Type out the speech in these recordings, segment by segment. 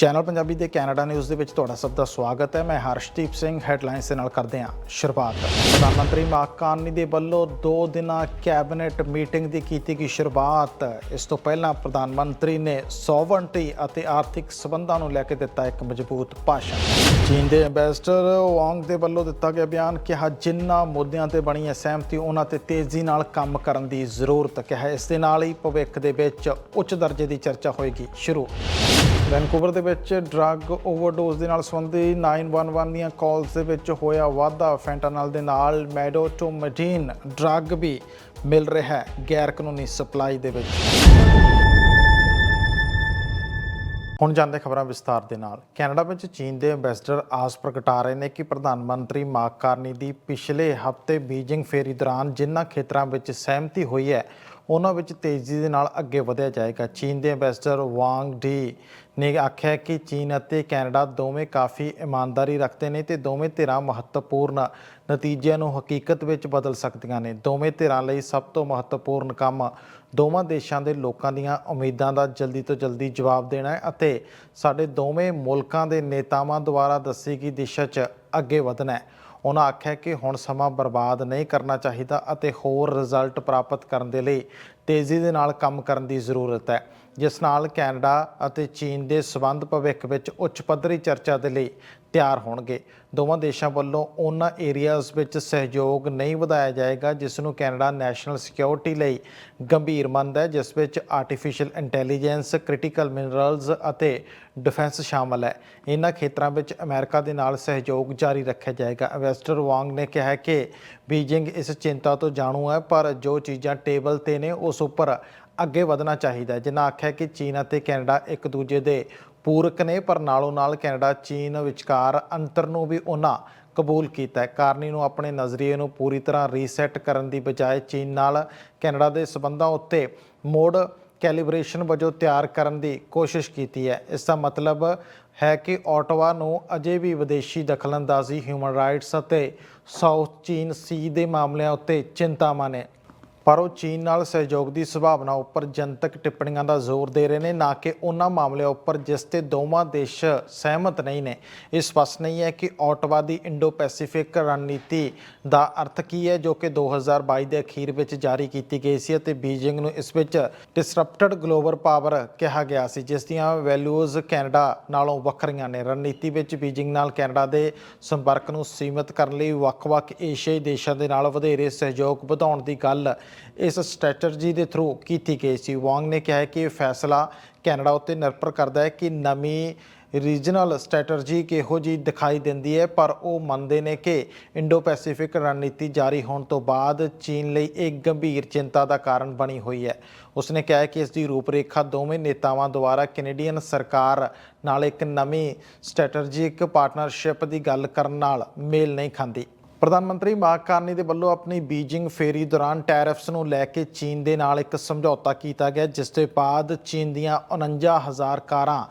Channel Punjabi ਦੇ Canada news ਦੇ ਵਿੱਚ ਤੁਹਾਡਾ ਸਭ ਦਾ ਸਵਾਗਤ ਹੈ। ਮੈਂ ਹਰਸ਼ਦੀਪ ਸਿੰਘ ਹੈਡਲਾਈਨਸ ਦੇ ਨਾਲ ਕਰਦੇ ਹਾਂ ਸ਼ੁਰੂਆਤ। ਪ੍ਰਧਾਨ ਮੰਤਰੀ ਮਾਕਾਨੀ ਦੇ ਵੱਲੋਂ 2 ਦਿਨਾਂ ਕੈਬਨਿਟ ਮੀਟਿੰਗ ਦੀ ਕੀਤੀ ਗਈ ਸ਼ੁਰੂਆਤ। ਇਸ ਤੋਂ ਪਹਿਲਾਂ ਪ੍ਰਧਾਨ ਮੰਤਰੀ ਨੇ ਸੋਵਰਨਟੀ ਅਤੇ ਆਰਥਿਕ ਸਬੰਧਾਂ ਨੂੰ ਲੈ ਕੇ ਦਿੱਤਾ ਇੱਕ ਮਜ਼ਬੂਤ ਭਾਸ਼ਣ। ਚੀਨ ਦੇ ਐਮਬੈਸਡਰ ਵਾਂਗ ਦੇ ਵੱਲੋਂ ਦਿੱਤਾ ਗਿਆ ਬਿਆਨ ਕਿਹਾ ਜਿਨ੍ਹਾਂ ਮੁੱਦਿਆਂ ਤੇ ਬਣੀ ਹੈ ਸਹਿਮਤੀ, ਉਹਨਾਂ ਤੇ ਤੇਜ਼ੀ ਨਾਲ ਕੰਮ ਕਰਨ ਦੀ ਜ਼ਰੂਰਤ। ਕਿਹਾ ਇਸ ਦੇ ਨਾਲ ਹੀ ਭਵਿੱਖ ਦੇ ਵਿੱਚ ਉੱਚ ਦਰਜੇ ਦੀ ਚਰਚਾ ਹੋਏਗੀ। ਸ਼ੁਰੂ। ਵੈਨਕੂਵਰ ਦੇ ਵਿੱਚ ਡਰੱਗ ਓਵਰਡੋਜ਼ ਦੇ ਨਾਲ ਸੰਬੰਧੀ 911 ਦੀਆਂ ਕਾਲਸ ਦੇ ਵਿੱਚ ਹੋਇਆ ਵਾਧਾ। ਫੈਂਟਾਨਲ ਦੇ ਨਾਲ ਮੈਡੋਟੋਮੈਡਿਨ ਡਰੱਗ ਵੀ ਮਿਲ ਰਿਹਾ ਹੈ ਗੈਰ ਕਾਨੂੰਨੀ ਸਪਲਾਈ ਦੇ ਵਿੱਚ। ਹੁਣ ਜਾਂਦੇ ਖਬਰਾਂ ਵਿਸਤਾਰ ਦੇ ਨਾਲ। ਕੈਨੇਡਾ ਵਿੱਚ ਚੀਨ ਦੇ ਐਮਬੈਸਡਰ ਆਸ ਪ੍ਰਗਟਾ ਰਹੇ ਨੇ ਕਿ ਪ੍ਰਧਾਨ ਮੰਤਰੀ ਮਾਰਕ ਕਾਰਨੀ ਦੀ ਪਿਛਲੇ ਹਫ਼ਤੇ ਬੀਜਿੰਗ ਫੇਰੀ ਦੌਰਾਨ ਜਿਨ੍ਹਾਂ ਖੇਤਰਾਂ ਵਿੱਚ ਸਹਿਮਤੀ ਹੋਈ ਹੈ ਉਹਨਾਂ ਵਿੱਚ ਤੇਜ਼ੀ ਦੇ ਨਾਲ ਅੱਗੇ ਵਧਿਆ ਜਾਏਗਾ। ਚੀਨ ਦੇ ਐਮਬੈਸਡਰ ਵਾਂਗ ਡੀ ਨੇ ਆਖਿਆ ਕਿ ਚੀਨ ਅਤੇ ਕੈਨੇਡਾ ਦੋਵੇਂ ਕਾਫੀ ਇਮਾਨਦਾਰੀ ਰੱਖਦੇ ਨੇ ਤੇ ਦੋਵੇਂ ਧਿਰਾਂ ਮਹੱਤਵਪੂਰਨ ਨਤੀਜਿਆਂ ਨੂੰ ਹਕੀਕਤ ਵਿੱਚ ਬਦਲ ਸਕਦੀਆਂ ਨੇ। ਦੋਵੇਂ ਧਿਰਾਂ ਲਈ ਸਭ ਤੋਂ ਮਹੱਤਵਪੂਰਨ ਕੰਮ ਦੋਵਾਂ ਦੇਸ਼ਾਂ ਦੇ ਲੋਕਾਂ ਦੀਆਂ ਉਮੀਦਾਂ ਦਾ ਜਲਦੀ ਤੋਂ ਜਲਦੀ ਜਵਾਬ ਦੇਣਾ ਹੈ ਅਤੇ ਸਾਡੇ ਦੋਵੇਂ ਮੁਲਕਾਂ ਦੇ ਨੇਤਾਵਾਂ ਦੁਆਰਾ ਦੱਸੀ ਗਈ ਦਿਸ਼ਾ 'ਚ ਅੱਗੇ ਵਧਣਾ ਹੈ। ਉਹਨਾਂ ਆਖਿਆ ਕਿ ਹੁਣ ਸਮਾਂ ਬਰਬਾਦ ਨਹੀਂ ਕਰਨਾ ਚਾਹੀਦਾ ਅਤੇ ਹੋਰ ਰਿਜ਼ਲਟ ਪ੍ਰਾਪਤ ਕਰਨ ਦੇ ਲਈ ਤੇਜ਼ੀ ਦੇ ਨਾਲ ਕੰਮ ਕਰਨ ਦੀ ਜ਼ਰੂਰਤ ਹੈ, ਜਿਸ ਨਾਲ ਕੈਨੇਡਾ ਅਤੇ ਚੀਨ ਦੇ ਸਬੰਧ ਭਵਿੱਖ ਵਿੱਚ ਉੱਚ ਪੱਧਰੀ ਚਰਚਾ ਦੇ ਲਈ ਤਿਆਰ ਹੋਣਗੇ। ਦੋਵਾਂ ਦੇਸ਼ਾਂ ਵੱਲੋਂ ਉਹਨਾਂ ਏਰੀਆਜ਼ ਵਿੱਚ ਸਹਿਯੋਗ ਨਹੀਂ ਵਧਾਇਆ ਜਾਏਗਾ, ਜਿਸ ਨੂੰ ਕੈਨੇਡਾ ਨੈਸ਼ਨਲ ਸਿਕਿਉਰਿਟੀ ਲਈ ਗੰਭੀਰ ਮੰਨਦਾ ਹੈ, ਜਿਸ ਵਿੱਚ ਆਰਟੀਫੀਸ਼ੀਅਲ ਇੰਟੈਲੀਜੈਂਸ, ਕ੍ਰਿਟੀਕਲ ਮਿਨਰਲਜ਼ ਅਤੇ ਡਿਫੈਂਸ ਸ਼ਾਮਲ ਹੈ। ਇਹਨਾਂ ਖੇਤਰਾਂ ਵਿੱਚ ਅਮਰੀਕਾ ਦੇ ਨਾਲ ਸਹਿਯੋਗ ਜਾਰੀ ਰੱਖਿਆ ਜਾਏਗਾ। ਅਵੈਸਟਰ ਵਾਂਗ ਨੇ ਕਿਹਾ ਕਿ ਬੀਜਿੰਗ ਇਸ ਚਿੰਤਾ ਤੋਂ ਜਾਣੂ ਹੈ, ਪਰ ਜੋ ਚੀਜ਼ਾਂ ਟੇਬਲ ਤੇ ਨੇ, ਉਸ ਉੱਪਰ ਅੱਗੇ ਵਧਣਾ ਚਾਹੀਦਾ ਹੈ। ਜਿਨ੍ਹਾਂ ਆਖਿਆ ਕਿ ਚੀਨ ਅਤੇ ਕੈਨੇਡਾ ਇੱਕ ਦੂਜੇ ਦੇ ਪੂਰਕ ਨੇ, ਪਰ ਨਾਲੋਂ ਨਾਲ ਕੈਨੇਡਾ ਚੀਨ ਵਿਚਕਾਰ ਅੰਤਰ ਨੂੰ ਵੀ ਉਹਨਾਂ ਕਬੂਲ ਕੀਤਾ ਹੈ। ਕਾਰਨੀ ਨੂੰ ਆਪਣੇ ਨਜ਼ਰੀਏ ਨੂੰ ਪੂਰੀ ਤਰ੍ਹਾਂ ਰੀਸੈਟ ਕਰਨ ਦੀ ਬਜਾਏ ਚੀਨ ਨਾਲ ਕੈਨੇਡਾ ਦੇ ਸਬੰਧਾਂ ਉੱਤੇ ਮੋੜ ਕੈਲੀਬ੍ਰੇਸ਼ਨ ਵਜੋਂ ਤਿਆਰ ਕਰਨ ਦੀ ਕੋਸ਼ਿਸ਼ ਕੀਤੀ ਹੈ। ਇਸ ਦਾ ਮਤਲਬ ਹੈ ਕਿ ਆਟਵਾ ਨੂੰ ਅਜੇ ਵੀ ਵਿਦੇਸ਼ੀ ਦਖਲਅੰਦਾਜ਼ੀ ਹਿਊਮਨ ਰਾਈਟਸ ਅਤੇ ਸਾਊਥ ਚੀਨ ਸੀ ਦੇ ਮਾਮਲਿਆਂ ਉੱਤੇ ਚਿੰਤਾਵਾਂ ਨੇ ਪਰ ਉਹ ਚੀਨ ਨਾਲ ਸਹਿਯੋਗ ਦੀ ਸੰਭਾਵਨਾ ਉੱਪਰ ਜਨਤਕ ਟਿੱਪਣੀਆਂ ਦਾ ਜ਼ੋਰ ਦੇ ਰਹੇ ਨੇ, ਨਾ ਕਿ ਉਹਨਾਂ ਮਾਮਲਿਆਂ ਉੱਪਰ, ਜਿਸ ਤੇ ਦੋਵਾਂ ਦੇਸ਼ ਸਹਿਮਤ ਨਹੀਂ ਨੇ। ਇਹ ਸਪਸ਼ਟ ਨਹੀਂ ਹੈ ਕਿ ਆਟਵਾ ਦੀ ਇੰਡੋ ਪੈਸੀਫਿਕ ਰਣਨੀਤੀ ਦਾ ਅਰਥ ਕੀ ਹੈ, ਜੋ ਕਿ 2022 ਦੇ ਅਖੀਰ ਵਿੱਚ ਜਾਰੀ ਕੀਤੀ ਗਈ ਸੀ ਅਤੇ ਬੀਜਿੰਗ ਨੂੰ ਇਸ ਵਿੱਚ ਡਿਸਰਪਟਡ ਗਲੋਬਲ ਪਾਵਰ ਕਿਹਾ ਗਿਆ ਸੀ, ਜਿਸ ਦੀਆਂ ਵੈਲਿਊਜ਼ ਕੈਨੇਡਾ ਨਾਲੋਂ ਵੱਖਰੀਆਂ ਨੇ। ਰਣਨੀਤੀ ਵਿੱਚ ਬੀਜਿੰਗ ਨਾਲ ਕੈਨੇਡਾ ਦੇ ਸੰਪਰਕ ਨੂੰ ਸੀਮਿਤ ਕਰਨ ਲਈ ਵੱਖ-ਵੱਖ ਏਸ਼ੀਆਈ ਦੇਸ਼ਾਂ ਦੇ ਨਾਲ ਵਧੇਰੇ ਸਹਿਯੋਗ ਵਧਾਉਣ ਦੀ ਗੱਲ ਇਸ ਸਟ੍ਰੈਟਜੀ ਦੇ ਥਰੂ ਕੀਤੀ ਗਈ ਸੀ। ਵਾਂਗ ਨੇ ਕਿਹਾ ਕਿ ਇਹ ਫੈਸਲਾ ਕੈਨੇਡਾ ਉੱਤੇ ਨਿਰਭਰ ਕਰਦਾ ਹੈ ਕਿ ਨਵੀਂ ਰੀਜਨਲ ਸਟ੍ਰੈਟਜੀ ਕਿਹੋ ਜੀ ਦਿਖਾਈ ਦਿੰਦੀ ਹੈ, ਪਰ ਉਹ ਮੰਨਦੇ ਨੇ ਕਿ ਇੰਡੋ ਪੈਸੀਫਿਕ ਰਣਨੀਤੀ ਜਾਰੀ ਹੋਣ ਤੋਂ ਬਾਅਦ ਚੀਨ ਲਈ ਇੱਕ ਗੰਭੀਰ ਚਿੰਤਾ ਦਾ ਕਾਰਨ ਬਣੀ ਹੋਈ ਹੈ। ਉਸਨੇ ਕਿਹਾ ਕਿ ਇਸ ਦੀ ਰੂਪਰੇਖਾ ਦੋਵੇਂ ਨੇਤਾਵਾਂ ਦੁਆਰਾ ਕੈਨੇਡੀਅਨ ਸਰਕਾਰ ਨਾਲ ਇੱਕ ਨਵੀਂ ਸਟ੍ਰੈਟਜੀਕ ਪਾਰਟਨਰਸ਼ਿਪ ਦੀ ਗੱਲ ਕਰਨ ਨਾਲ ਮੇਲ ਨਹੀਂ ਖਾਂਦੀ। ਪ੍ਰਧਾਨ ਮੰਤਰੀ ਮਾਰਕ ਕਾਰਨੀ ਦੇ ਵੱਲੋਂ ਆਪਣੀ ਬੀਜਿੰਗ ਫੇਰੀ ਦੌਰਾਨ ਟੈਰਿਫਸ ਨੂੰ ਲੈ ਕੇ ਚੀਨ ਦੇ ਨਾਲ ਇੱਕ ਸਮਝੌਤਾ ਕੀਤਾ ਗਿਆ, ਜਿਸ ਦੇ ਬਾਅਦ ਚੀਨ ਦੀਆਂ 49000 ਕਾਰਾਂ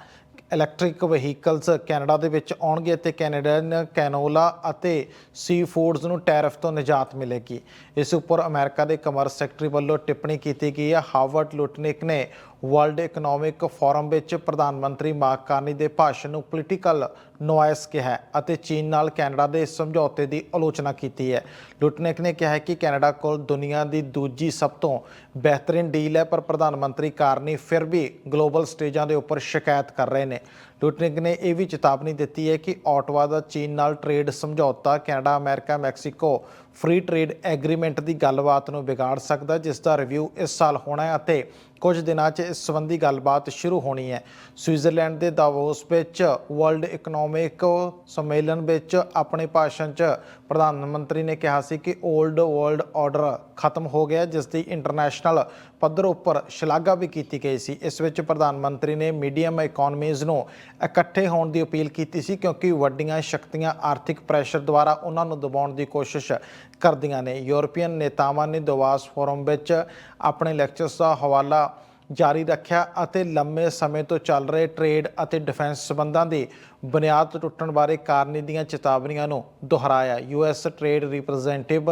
ਇਲੈਕਟ੍ਰਿਕ ਵਹੀਕਲਸ ਕੈਨੇਡਾ ਦੇ ਵਿੱਚ ਆਉਣਗੇ ਤੇ ਕੈਨੇਡੀਅਨ ਕੈਨੋਲਾ ਅਤੇ ਸੀ ਫੂਡਸ ਨੂੰ ਟੈਰਿਫ ਤੋਂ ਨਿਜਾਤ ਮਿਲੇਗੀ। ਇਸ ਉੱਪਰ ਅਮਰੀਕਾ ਦੇ ਕਮਰਸ ਸੈਕਟਰੀ ਵੱਲੋਂ ਟਿੱਪਣੀ ਕੀਤੀ ਗਈ ਹੈ। ਹਾਵਰਡ ਲੁਟਨਿਕ ਨੇ ਵਰਲਡ ਇਕਨੋਮਿਕ ਫੋਰਮ ਵਿੱਚ ਪ੍ਰਧਾਨ ਮੰਤਰੀ ਮਾਰਕ ਕਾਰਨੀ ਦੇ ਭਾਸ਼ਣ ਨੂੰ ਪੋਲੀਟੀਕਲ ਨੋਇਸ ਕਿਹਾ ਅਤੇ ਚੀਨ ਨਾਲ ਕੈਨੇਡਾ ਦੇ ਇਸ ਸਮਝੌਤੇ ਦੀ ਆਲੋਚਨਾ ਕੀਤੀ ਹੈ। ਲੁਟਨਿਕ ਨੇ ਕਿਹਾ ਕਿ ਕੈਨੇਡਾ ਕੋਲ ਦੁਨੀਆ ਦੀ ਦੂਜੀ ਸਭ ਤੋਂ ਬਿਹਤਰੀਨ ਡੀਲ ਹੈ, ਪਰ ਪ੍ਰਧਾਨ ਮੰਤਰੀ ਕਾਰਨੀ ਫਿਰ ਵੀ ਗਲੋਬਲ ਸਟੇਜਾਂ ਦੇ ਉੱਪਰ ਸ਼ਿਕਾਇਤ ਕਰ ਰਹੇ ਨੇ। ਲੁਟਨਿਕ ਨੇ ਇਹ ਵੀ ਚੇਤਾਵਨੀ ਦਿੱਤੀ ਹੈ ਕਿ ਆਟਵਾ ਦਾ ਚੀਨ ਨਾਲ ਟ੍ਰੇਡ ਸਮਝੌਤਾ Canada, America, Mexico free trade agreement ਦੀ ਗੱਲਬਾਤ ਨੂੰ ਵਿਗਾੜ ਸਕਦਾ ਜਿਸ ਦਾ ਰਿਵਿਊ ਇਸ ਸਾਲ ਹੋਣਾ ਹੈ ਅਤੇ ਕੁਝ ਦਿਨਾਂ 'ਚ ਇਸ ਸੰਬੰਧੀ ਗੱਲਬਾਤ ਸ਼ੁਰੂ ਹੋਣੀ ਹੈ। ਸਵਿਟਜ਼ਰਲੈਂਡ ਦੇ ਦਾਵੋਸ ਵਿੱਚ ਵਰਲਡ ਇਕਨੋਮਿਕ ਸੰਮੇਲਨ ਵਿੱਚ ਆਪਣੇ ਭਾਸ਼ਣ 'ਚ ਪ੍ਰਧਾਨ ਮੰਤਰੀ ਨੇ ਕਿਹਾ ਸੀ ਕਿ 올ਡ ਵਰਲਡ ਆਰਡਰ ਖਤਮ ਹੋ ਗਿਆ, ਜਿਸ ਦੀ ਇੰਟਰਨੈਸ਼ਨਲ ਪੱਧਰ ਉੱਪਰ ਸ਼ਲਾਘਾ ਵੀ ਕੀਤੀ ਗਈ ਸੀ। ਇਸ ਵਿੱਚ ਪ੍ਰਧਾਨ ਮੰਤਰੀ ਨੇ ਮੀਡੀਅਮ ਇਕਨੋਮੀਜ਼ ਨੂੰ ਇਕੱਠੇ ਹੋਣ ਦੀ ਅਪੀਲ ਕੀਤੀ ਸੀ, ਕਿਉਂਕਿ ਵੱਡੀਆਂ ਸ਼ਕਤੀਆਂ ਆਰਥਿਕ ਪ੍ਰੈਸ਼ਰ ਦੁਆਰਾ ਉਹਨਾਂ ਨੂੰ ਦਬਾਉਣ ਦੀ ਕੋਸ਼ਿਸ਼ ਕਰਦੀਆਂ ਨੇ। ਯੂਰਪੀਅਨ ਨੇਤਾਵਾਂ ਨੇ ਦਵਾਸ ਫੋਰਮ ਵਿੱਚ ਆਪਣੇ ਲੈਕਚਰਸ ਦਾ ਹਵਾਲਾ ਜਾਰੀ ਰੱਖਿਆ ਅਤੇ ਲੰਮੇ ਸਮੇਂ ਤੋਂ ਚੱਲ ਰਹੇ ਟ੍ਰੇਡ ਅਤੇ ਡਿਫੈਂਸ ਸਬੰਧਾਂ ਦੀ ਬੁਨਿਆਦ ਟੁੱਟਣ ਬਾਰੇ ਕਾਰਨੀ ਦੀਆਂ ਚੇਤਾਵਨੀਆਂ ਨੂੰ ਦੁਹਰਾਇਆ। US trade representative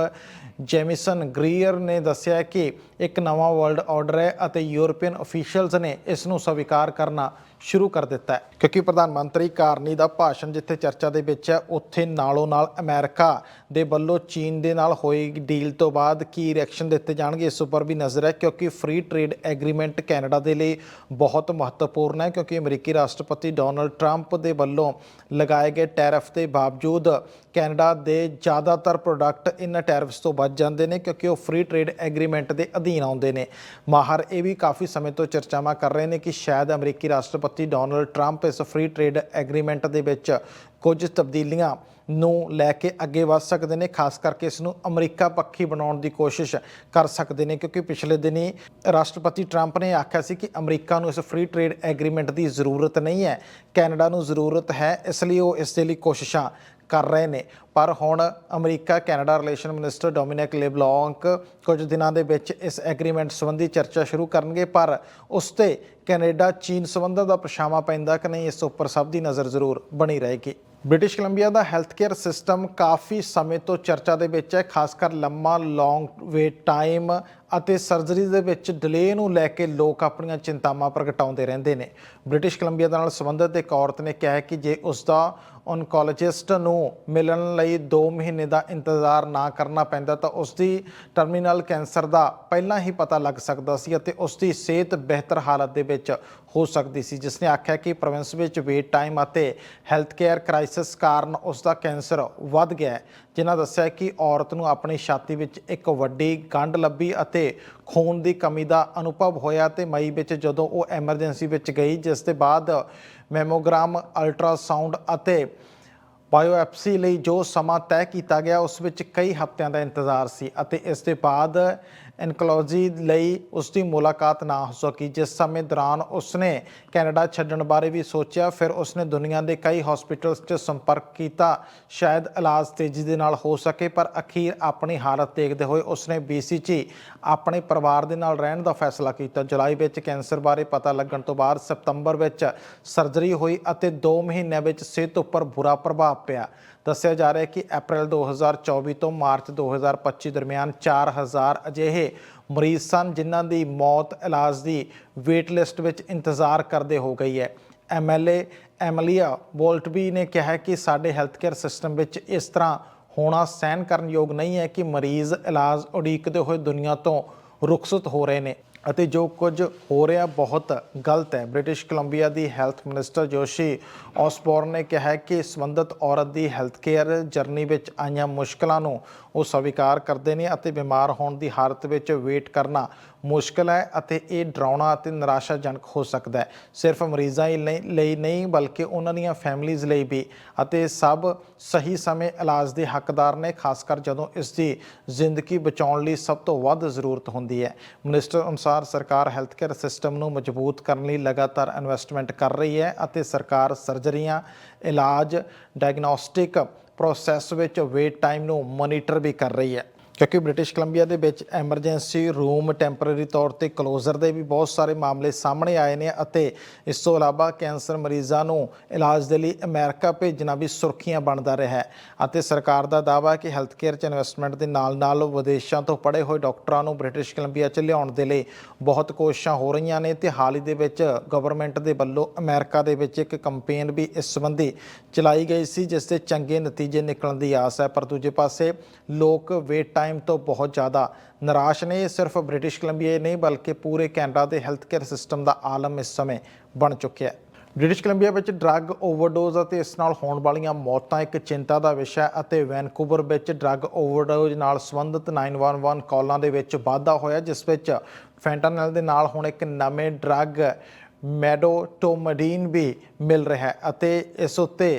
Jamieson Greer ਨੇ ਦੱਸਿਆ ਕਿ ਇੱਕ ਨਵਾਂ ਵਰਲਡ ਆਰਡਰ ਹੈ ਅਤੇ ਯੂਰਪੀਅਨ ਅਫੀਸ਼ੀਅਲਸ ਨੇ ਇਸ ਨੂੰ ਸਵੀਕਾਰ ਕਰਨਾ ਸ਼ੁਰੂ ਕਰ ਦਿੱਤਾ ਹੈ। ਕਿਉਂਕਿ ਪ੍ਰਧਾਨ ਮੰਤਰੀ ਕਾਰਨੀ ਦਾ ਭਾਸ਼ਣ ਜਿੱਥੇ ਚਰਚਾ ਦੇ ਵਿੱਚ ਹੈ, ਉੱਥੇ ਨਾਲੋਂ ਨਾਲ ਅਮਰੀਕਾ ਦੇ ਵੱਲੋਂ ਚੀਨ ਦੇ ਨਾਲ ਹੋਈ ਡੀਲ ਤੋਂ ਬਾਅਦ ਕੀ ਰਿਐਕਸ਼ਨ ਦਿੱਤੇ ਜਾਣਗੇ, ਇਸ ਉੱਪਰ ਵੀ ਨਜ਼ਰ ਹੈ। ਕਿਉਂਕਿ ਫ੍ਰੀ ਟ੍ਰੇਡ ਐਗਰੀਮੈਂਟ ਕੈਨੇਡਾ ਦੇ ਲਈ ਬਹੁਤ ਮਹੱਤਵਪੂਰਨ ਹੈ, ਕਿਉਂਕਿ ਅਮਰੀਕੀ ਰਾਸ਼ਟਰਪਤੀ ਡੋਨਲਡ ਟਰੰਪ ਦੇ ਵੱਲੋਂ ਲਗਾਏ ਗਏ ਟੈਰਿਫ ਦੇ ਬਾਵਜੂਦ ਕੈਨੇਡਾ ਦੇ ਜ਼ਿਆਦਾਤਰ ਪ੍ਰੋਡਕਟ ਇਨ੍ਹਾਂ ਟੈਰਿਫਸ ਤੋਂ ਬਚ ਜਾਂਦੇ ਨੇ ਕਿਉਂਕਿ ਉਹ ਫ੍ਰੀ ਟ੍ਰੇਡ ਐਗਰੀਮੈਂਟ ਦੇ ਅਧੀਨ ਆਉਂਦੇ ਨੇ। ਮਾਹਰ ਇਹ ਵੀ ਕਾਫੀ ਸਮੇਂ ਤੋਂ ਚਰਚਾਵਾਂ ਕਰ ਰਹੇ ਨੇ ਕਿ ਸ਼ਾਇਦ ਅਮਰੀਕੀ ਰਾਸ਼ਟਰਪਤੀ ਡੋਨਲਡ ਟਰੰਪ ਇਸ ਫ੍ਰੀ ਟ੍ਰੇਡ ਐਗਰੀਮੈਂਟ ਦੇ ਵਿੱਚ ਕੁਝ ਤਬਦੀਲੀਆਂ ਨੂੰ ਲੈ ਕੇ ਅੱਗੇ ਵਧ ਸਕਦੇ ਨੇ, ਖਾਸ ਕਰਕੇ ਇਸ ਨੂੰ ਅਮਰੀਕਾ ਪੱਖੀ ਬਣਾਉਣ ਦੀ ਕੋਸ਼ਿਸ਼ ਕਰ ਸਕਦੇ ਨੇ। ਕਿਉਂਕਿ ਪਿਛਲੇ ਦਿਨੀ ਰਾਸ਼ਟਰਪਤੀ ਟਰੰਪ ਨੇ ਆਖਿਆ ਸੀ ਕਿ ਅਮਰੀਕਾ ਨੂੰ ਇਸ ਫ੍ਰੀ ਟ੍ਰੇਡ ਐਗਰੀਮੈਂਟ ਦੀ ਜ਼ਰੂਰਤ ਨਹੀਂ ਹੈ, ਕੈਨੇਡਾ ਨੂੰ ਜ਼ਰੂਰਤ ਹੈ, ਇਸ ਲਈ ਉਹ ਇਸ ਦੇ ਲਈ ਕੋਸ਼ਿਸ਼ਾਂ ਕਰ ਰਹੇ ਨੇ। ਪਰ ਹੁਣ America Canada relation minister Dominic LeBlanc ਕੁਝ ਦਿਨਾਂ ਦੇ ਵਿੱਚ ਇਸ ਐਗਰੀਮੈਂਟ ਸੰਬੰਧੀ ਚਰਚਾ ਸ਼ੁਰੂ ਕਰਨਗੇ, ਪਰ ਉਸ ਤੇ ਕੈਨੇਡਾ, ਚੀਨ ਸੰਬੰਧਾਂ ਦਾ ਪਰਛਾਵਾਂ ਪੈਂਦਾ ਕਿ ਨਹੀਂ, ਇਸ ਉੱਪਰ ਸਭ ਦੀ ਨਜ਼ਰ ਜ਼ਰੂਰ ਬਣੀ ਰਹੇਗੀ। ਬ੍ਰਿਟਿਸ਼ ਕੋਲੰਬੀਆ ਦਾ ਹੈਲਥ ਕੇਅਰ ਸਿਸਟਮ ਕਾਫੀ ਸਮੇਂ ਤੋਂ ਚਰਚਾ ਦੇ ਵਿੱਚ ਹੈ, ਖਾਸ ਕਰ ਲੰਮਾ ਲੌਂਗ ਵੇਟ ਟਾਈਮ ਅਤੇ ਸਰਜਰੀ ਦੇ ਵਿੱਚ ਡਿਲੇ ਨੂੰ ਲੈ ਕੇ ਲੋਕ ਆਪਣੀਆਂ ਚਿੰਤਾਵਾਂ ਪ੍ਰਗਟਾਉਂਦੇ ਰਹਿੰਦੇ ਨੇ। ਬ੍ਰਿਟਿਸ਼ ਕੋਲੰਬੀਆ ਨਾਲ ਸੰਬੰਧਿਤ ਇੱਕ ਔਰਤ ਨੇ ਕਿਹਾ ਕਿ ਜੇ ਉਸ ਦਾ ਓਨਕੋਲੋਜਿਸਟ ਨੂੰ ਮਿਲਣ ਲਈ 2 ਮਹੀਨੇ ਦਾ ਇੰਤਜ਼ਾਰ ਨਾ ਕਰਨਾ ਪੈਂਦਾ ਤਾਂ ਉਸ ਦੀ ਟਰਮੀਨਲ ਕੈਂਸਰ ਦਾ ਪਹਿਲਾਂ ਹੀ ਪਤਾ ਲੱਗ ਸਕਦਾ ਸੀ ਅਤੇ ਉਸ ਦੀ ਸਿਹਤ ਬਿਹਤਰ ਹਾਲਤ ਦੇ ਵਿੱਚ ਹੋ ਸਕਦੀ ਸੀ, ਜਿਸ ਨੇ ਆਖਿਆ ਕਿ ਪ੍ਰੋਵਿੰਸ ਵਿੱਚ ਵੇਟ ਟਾਈਮ ਅਤੇ ਹੈਲਥ ਕੇਅਰ ਕ੍ਰਾਈਸਿਸ ਕਾਰਨ ਉਸ ਦਾ ਕੈਂਸਰ ਵੱਧ ਗਿਆ ਜਿਨ੍ਹਾਂ ਦੱਸਿਆ ਕਿ ਔਰਤ ਨੂੰ ਆਪਣੀ ਛਾਤੀ ਵਿੱਚ ਇੱਕ ਵੱਡੀ ਗੰਢ ਲੱਭੀ ਅਤੇ ਖੂਨ ਦੀ ਕਮੀ ਦਾ ਅਨੁਭਵ ਹੋਇਆ ਤੇ ਮਈ ਵਿੱਚ ਜਦੋਂ ਉਹ ਐਮਰਜੈਂਸੀ ਵਿੱਚ ਗਈ, ਜਿਸ ਦੇ ਬਾਅਦ ਮੈਮੋਗ੍ਰਾਮ ਅਲਟਰਾਸਾਊਂਡ ਅਤੇ ਬਾਇਓਐਪਸੀ ਲਈ ਜੋ ਸਮਾਂ ਤੈਅ ਕੀਤਾ ਗਿਆ, ਉਸ ਵਿੱਚ ਕਈ ਹਫ਼ਤਿਆਂ ਦਾ ਇੰਤਜ਼ਾਰ ਸੀ ਅਤੇ ਇਸ ਦੇ ਬਾਅਦ ਐਨਕੋਲੋਜੀ ਲਈ ਉਸ ਦੀ ਮੁਲਾਕਾਤ ਨਾ ਹੋ ਸਕੀ। ਜਿਸ ਸਮੇਂ ਦੌਰਾਨ ਉਸਨੇ ਕੈਨੇਡਾ ਛੱਡਣ ਬਾਰੇ ਵੀ ਸੋਚਿਆ, ਫਿਰ ਉਸਨੇ ਦੁਨੀਆ ਦੇ ਕਈ ਹਸਪੀਟਲਸ 'ਚ ਸੰਪਰਕ ਕੀਤਾ। ਸ਼ਾਇਦ ਇਲਾਜ ਤੇਜ਼ੀ ਦੇ ਨਾਲ ਹੋ ਸਕੇ, ਪਰ ਅਖੀਰ ਆਪਣੀ ਹਾਲਤ ਦੇਖਦੇ ਹੋਏ ਉਸਨੇ BC 'ਚ ਹੀ ਆਪਣੇ ਪਰਿਵਾਰ ਦੇ ਨਾਲ ਰਹਿਣ ਦਾ ਫੈਸਲਾ ਕੀਤਾ। ਜੁਲਾਈ ਵਿੱਚ ਕੈਂਸਰ ਬਾਰੇ ਪਤਾ ਲੱਗਣ ਤੋਂ ਬਾਅਦ ਸਤੰਬਰ ਵਿੱਚ ਸਰਜਰੀ ਹੋਈ ਅਤੇ 2 ਮਹੀਨਿਆਂ ਵਿੱਚ ਸਿਹਤ ਉੱਪਰ ਬੁਰਾ ਪ੍ਰਭਾਵ ਪਿਆ। ਦੱਸਿਆ ਜਾ ਰਿਹਾ ਹੈ ਕਿ ਅਪ੍ਰੈਲ 2024 ਤੋਂ ਮਾਰਚ 2025 ਦਰਮਿਆਨ 4000 ਅਜਿਹੇ ਮਰੀਜ਼ ਸਨ ਜਿਨ੍ਹਾਂ ਦੀ ਮੌਤ ਇਲਾਜ ਦੀ ਵੇਟ ਲਿਸਟ ਵਿੱਚ ਇੰਤਜ਼ਾਰ ਕਰਦੇ ਹੋ ਗਈ ਹੈ। ਐਮਐਲਏ ਐਮਲੀਆ ਵੋਲਟਬੀ ਨੇ ਕਿਹਾ ਕਿ ਸਾਡੇ ਹੈਲਥ ਕੇਅਰ ਸਿਸਟਮ ਵਿੱਚ ਇਸ ਤਰ੍ਹਾਂ ਹੋਣਾ ਸਹਿਣ ਕਰਨ ਯੋਗ ਨਹੀਂ ਹੈ ਕਿ ਮਰੀਜ਼ ਇਲਾਜ ਉਡੀਕਦੇ ਹੋਏ ਦੁਨੀਆ ਤੋਂ ਰੁਖਸਤ ਹੋ ਰਹੇ ਨੇ। ਅਤੇ ਜੋ ਕੁਝ ਹੋ ਰਿਹਾ ਬਹੁਤ ਗਲਤ ਹੈ। ਬ੍ਰਿਟਿਸ਼ ਕੋਲੰਬੀਆ ਦੀ ਹੈਲਥ ਮਿਨਿਸਟਰ ਜੋਸ਼ੀ ਔਸਬੋਰਨ ਨੇ ਕਿਹਾ ਕਿ ਸੰਬੰਧਿਤ ਔਰਤ ਦੀ ਹੈਲਥ ਕੇਅਰ ਜਰਨੀ ਵਿੱਚ ਆਈਆਂ ਮੁਸ਼ਕਲਾਂ ਨੂੰ ਉਹ ਸਵੀਕਾਰ ਕਰਦੇ ਨੇ ਅਤੇ ਬਿਮਾਰ ਹੋਣ ਦੀ ਹਾਲਤ ਵਿੱਚ ਵੇਟ ਕਰਨਾ ਮੁਸ਼ਕਲ ਹੈ ਅਤੇ ਇਹ ਡਰਾਉਣਾ ਅਤੇ ਨਿਰਾਸ਼ਾਜਨਕ ਹੋ ਸਕਦਾ ਹੈ। ਸਿਰਫ ਮਰੀਜ਼ਾਂ ਹੀ ਲਈ ਨਹੀਂ, ਬਲਕਿ ਉਹਨਾਂ ਦੀਆਂ ਫੈਮਲੀਜ਼ ਲਈ ਵੀ। ਅਤੇ ਸਭ ਸਹੀ ਸਮੇਂ ਇਲਾਜ ਦੇ ਹੱਕਦਾਰ ਨੇ, ਖਾਸ ਕਰ ਜਦੋਂ ਇਸ ਦੀ ਜ਼ਿੰਦਗੀ ਬਚਾਉਣ ਲਈ ਸਭ ਤੋਂ ਵੱਧ ਜ਼ਰੂਰਤ ਹੁੰਦੀ ਹੈ। ਮਿਨਿਸਟਰ ਅਨੁਸਾਰ ਸਰਕਾਰ ਹੈਲਥ ਕੇਅਰ ਸਿਸਟਮ ਨੂੰ ਮਜ਼ਬੂਤ ਕਰਨ ਲਈ ਲਗਾਤਾਰ ਇਨਵੈਸਟਮੈਂਟ ਕਰ ਰਹੀ ਹੈ ਅਤੇ ਸਰਕਾਰ ਸਰਜਰੀਆਂ, ਇਲਾਜ, ਡਾਇਗਨੋਸਟਿਕ ਪ੍ਰੋਸੈਸ ਵਿੱਚ ਵੇਟ ਟਾਈਮ ਨੂੰ ਮੋਨੀਟਰ ਵੀ ਕਰ ਰਹੀ ਹੈ। ਕਿਉਂਕਿ ਬ੍ਰਿਟਿਸ਼ ਕੋਲੰਬੀਆ ਦੇ ਵਿੱਚ ਐਮਰਜੈਂਸੀ ਰੂਮ ਟੈਂਪਰੇਰੀ ਤੌਰ ਤੇ ਕਲੋਜ਼ਰ ਦੇ ਵੀ ਬਹੁਤ ਸਾਰੇ ਮਾਮਲੇ ਸਾਹਮਣੇ ਆਏ ਨੇ ਅਤੇ ਇਸ ਤੋਂ ਇਲਾਵਾ ਕੈਂਸਰ ਮਰੀਜ਼ਾਂ ਨੂੰ ਇਲਾਜ ਦੇ ਲਈ ਅਮਰੀਕਾ ਭੇਜਣਾ ਵੀ ਸੁਰਖੀਆਂ ਬਣਦਾ ਰਿਹਾ ਹੈ। ਅਤੇ ਸਰਕਾਰ ਦਾ ਦਾਅਵਾ ਹੈ ਕਿ ਹੈਲਥ ਕੇਅਰ 'ਚ ਇਨਵੈਸਟਮੈਂਟ ਦੇ ਨਾਲ-ਨਾਲ ਵਿਦੇਸ਼ਾਂ ਤੋਂ ਪੜ੍ਹੇ ਹੋਏ ਡਾਕਟਰਾਂ ਨੂੰ ਬ੍ਰਿਟਿਸ਼ ਕੋਲੰਬੀਆ 'ਚ ਲਿਆਉਣ ਦੇ ਲਈ ਬਹੁਤ ਕੋਸ਼ਿਸ਼ਾਂ ਹੋ ਰਹੀਆਂ ਨੇ ਤੇ ਹਾਲ ਹੀ ਦੇ ਵਿੱਚ ਗਵਰਨਮੈਂਟ ਦੇ ਵੱਲੋਂ ਅਮਰੀਕਾ ਦੇ ਵਿੱਚ ਇੱਕ ਕੰਪੇਨ ਵੀ ਇਸ ਸੰਬੰਧੀ ਚਲਾਈ ਗਈ ਸੀ, ਜਿਸ ਦੇ ਚੰਗੇ ਨਤੀਜੇ ਨਿਕਲਣ ਦੀ ਆਸ ਹੈ। ਪਰ ਦੂਜੇ ਪਾਸੇ ਲੋਕ ਵੇਟ ਟਾਈਮ ਤੋਂ ਬਹੁਤ ਜ਼ਿਆਦਾ ਨਿਰਾਸ਼ ਨੇ। ਇਹ ਸਿਰਫ ਬ੍ਰਿਟਿਸ਼ ਕੋਲੰਬੀਆ ਨਹੀਂ, ਬਲਕਿ ਪੂਰੇ ਕੈਨੇਡਾ ਦੇ ਹੈਲਥ ਕੇਅਰ ਸਿਸਟਮ ਦਾ ਆਲਮ ਇਸ ਸਮੇਂ ਬਣ ਚੁੱਕਿਆ ਹੈ। ਬ੍ਰਿਟਿਸ਼ ਕੋਲੰਬੀਆ ਵਿੱਚ ਡਰੱਗ ਓਵਰਡੋਜ਼ ਅਤੇ ਇਸ ਨਾਲ ਹੋਣ ਵਾਲੀਆਂ ਮੌਤਾਂ ਇੱਕ ਚਿੰਤਾ ਦਾ ਵਿਸ਼ਾ ਹੈ ਅਤੇ ਵੈਨਕੂਵਰ ਵਿੱਚ ਡਰੱਗ ਓਵਰਡੋਜ਼ ਨਾਲ ਸੰਬੰਧਿਤ 911 ਕਾਲਾਂ ਦੇ ਵਿੱਚ ਵਾਧਾ ਹੋਇਆ, ਜਿਸ ਵਿੱਚ ਫੈਂਟਾਨਲ ਦੇ ਨਾਲ ਹੁਣ ਇੱਕ ਨਵੇਂ ਡਰੱਗ ਮੈਡੋਟੋਮਡੀਨ ਵੀ ਮਿਲ ਰਿਹਾ ਹੈ ਅਤੇ ਇਸ ਉੱਤੇ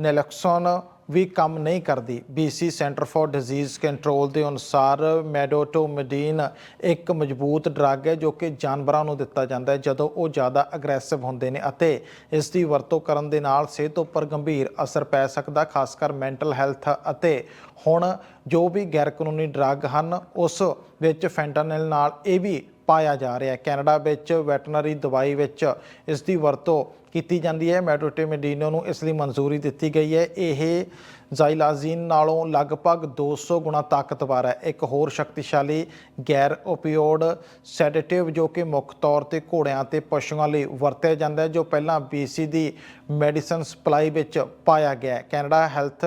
ਨੈਲੈਕਸੋਨ ਵੀ ਕੰਮ ਨਹੀਂ ਕਰਦੀ। BC centre for disease control ਦੇ ਅਨੁਸਾਰ ਮੈਡੋਟੋਮਡੀਨ ਇੱਕ ਮਜ਼ਬੂਤ ਡਰੱਗ ਹੈ ਜੋ ਕਿ ਜਾਨਵਰਾਂ ਨੂੰ ਦਿੱਤਾ ਜਾਂਦਾ ਹੈ, ਜਦੋਂ ਉਹ ਜ਼ਿਆਦਾ ਅਗਰੈਸਿਵ ਹੁੰਦੇ ਨੇ ਅਤੇ ਇਸ ਦੀ ਵਰਤੋਂ ਕਰਨ ਦੇ ਨਾਲ ਸਿਹਤ ਉੱਪਰ ਗੰਭੀਰ ਅਸਰ ਪੈ ਸਕਦਾ, ਖਾਸ ਕਰ ਮੈਂਟਲ ਹੈਲਥ ਅਤੇ ਹੁਣ ਜੋ ਵੀ ਗੈਰ ਕਾਨੂੰਨੀ ਡਰੱਗ ਹਨ, ਉਸ ਵਿੱਚ ਫੈਂਟਾਨਿਲ ਨਾਲ ਇਹ ਵੀ ਪਾਇਆ ਜਾ ਰਿਹਾ ਹੈ। ਕੈਨੇਡਾ ਵਿੱਚ ਵੈਟਰਨਰੀ ਦਵਾਈ ਵਿੱਚ ਇਸ ਦੀ ਵਰਤੋਂ ਕੀਤੀ ਜਾਂਦੀ ਹੈ। ਮੈਟੋਟੇਮੀਡੀਨੋ ਨੂੰ ਇਸ ਲਈ ਮਨਜ਼ੂਰੀ ਦਿੱਤੀ ਗਈ ਹੈ। ਇਹ ਜ਼ਾਈਲਾਜ਼ੀਨ ਨਾਲੋਂ ਲਗਭਗ 200 ਗੁਣਾ ਤਾਕਤਵਰ ਹੈ। ਇੱਕ ਹੋਰ ਸ਼ਕਤੀਸ਼ਾਲੀ ਗੈਰ ਓਪੀਓਡ ਸੈਡੇਟਿਵ ਜੋ ਕਿ ਮੁੱਖ ਤੌਰ ਤੇ ਘੋੜਿਆਂ ਤੇ ਪਸ਼ੂਆਂ ਲਈ ਵਰਤਿਆ ਜਾਂਦਾ ਹੈ, ਜੋ ਪਹਿਲਾਂ BC ਦੀ ਮੈਡੀਸਨ ਸਪਲਾਈ ਵਿੱਚ ਪਾਇਆ ਗਿਆ ਹੈ। ਕੈਨੇਡਾ ਹੈਲਥ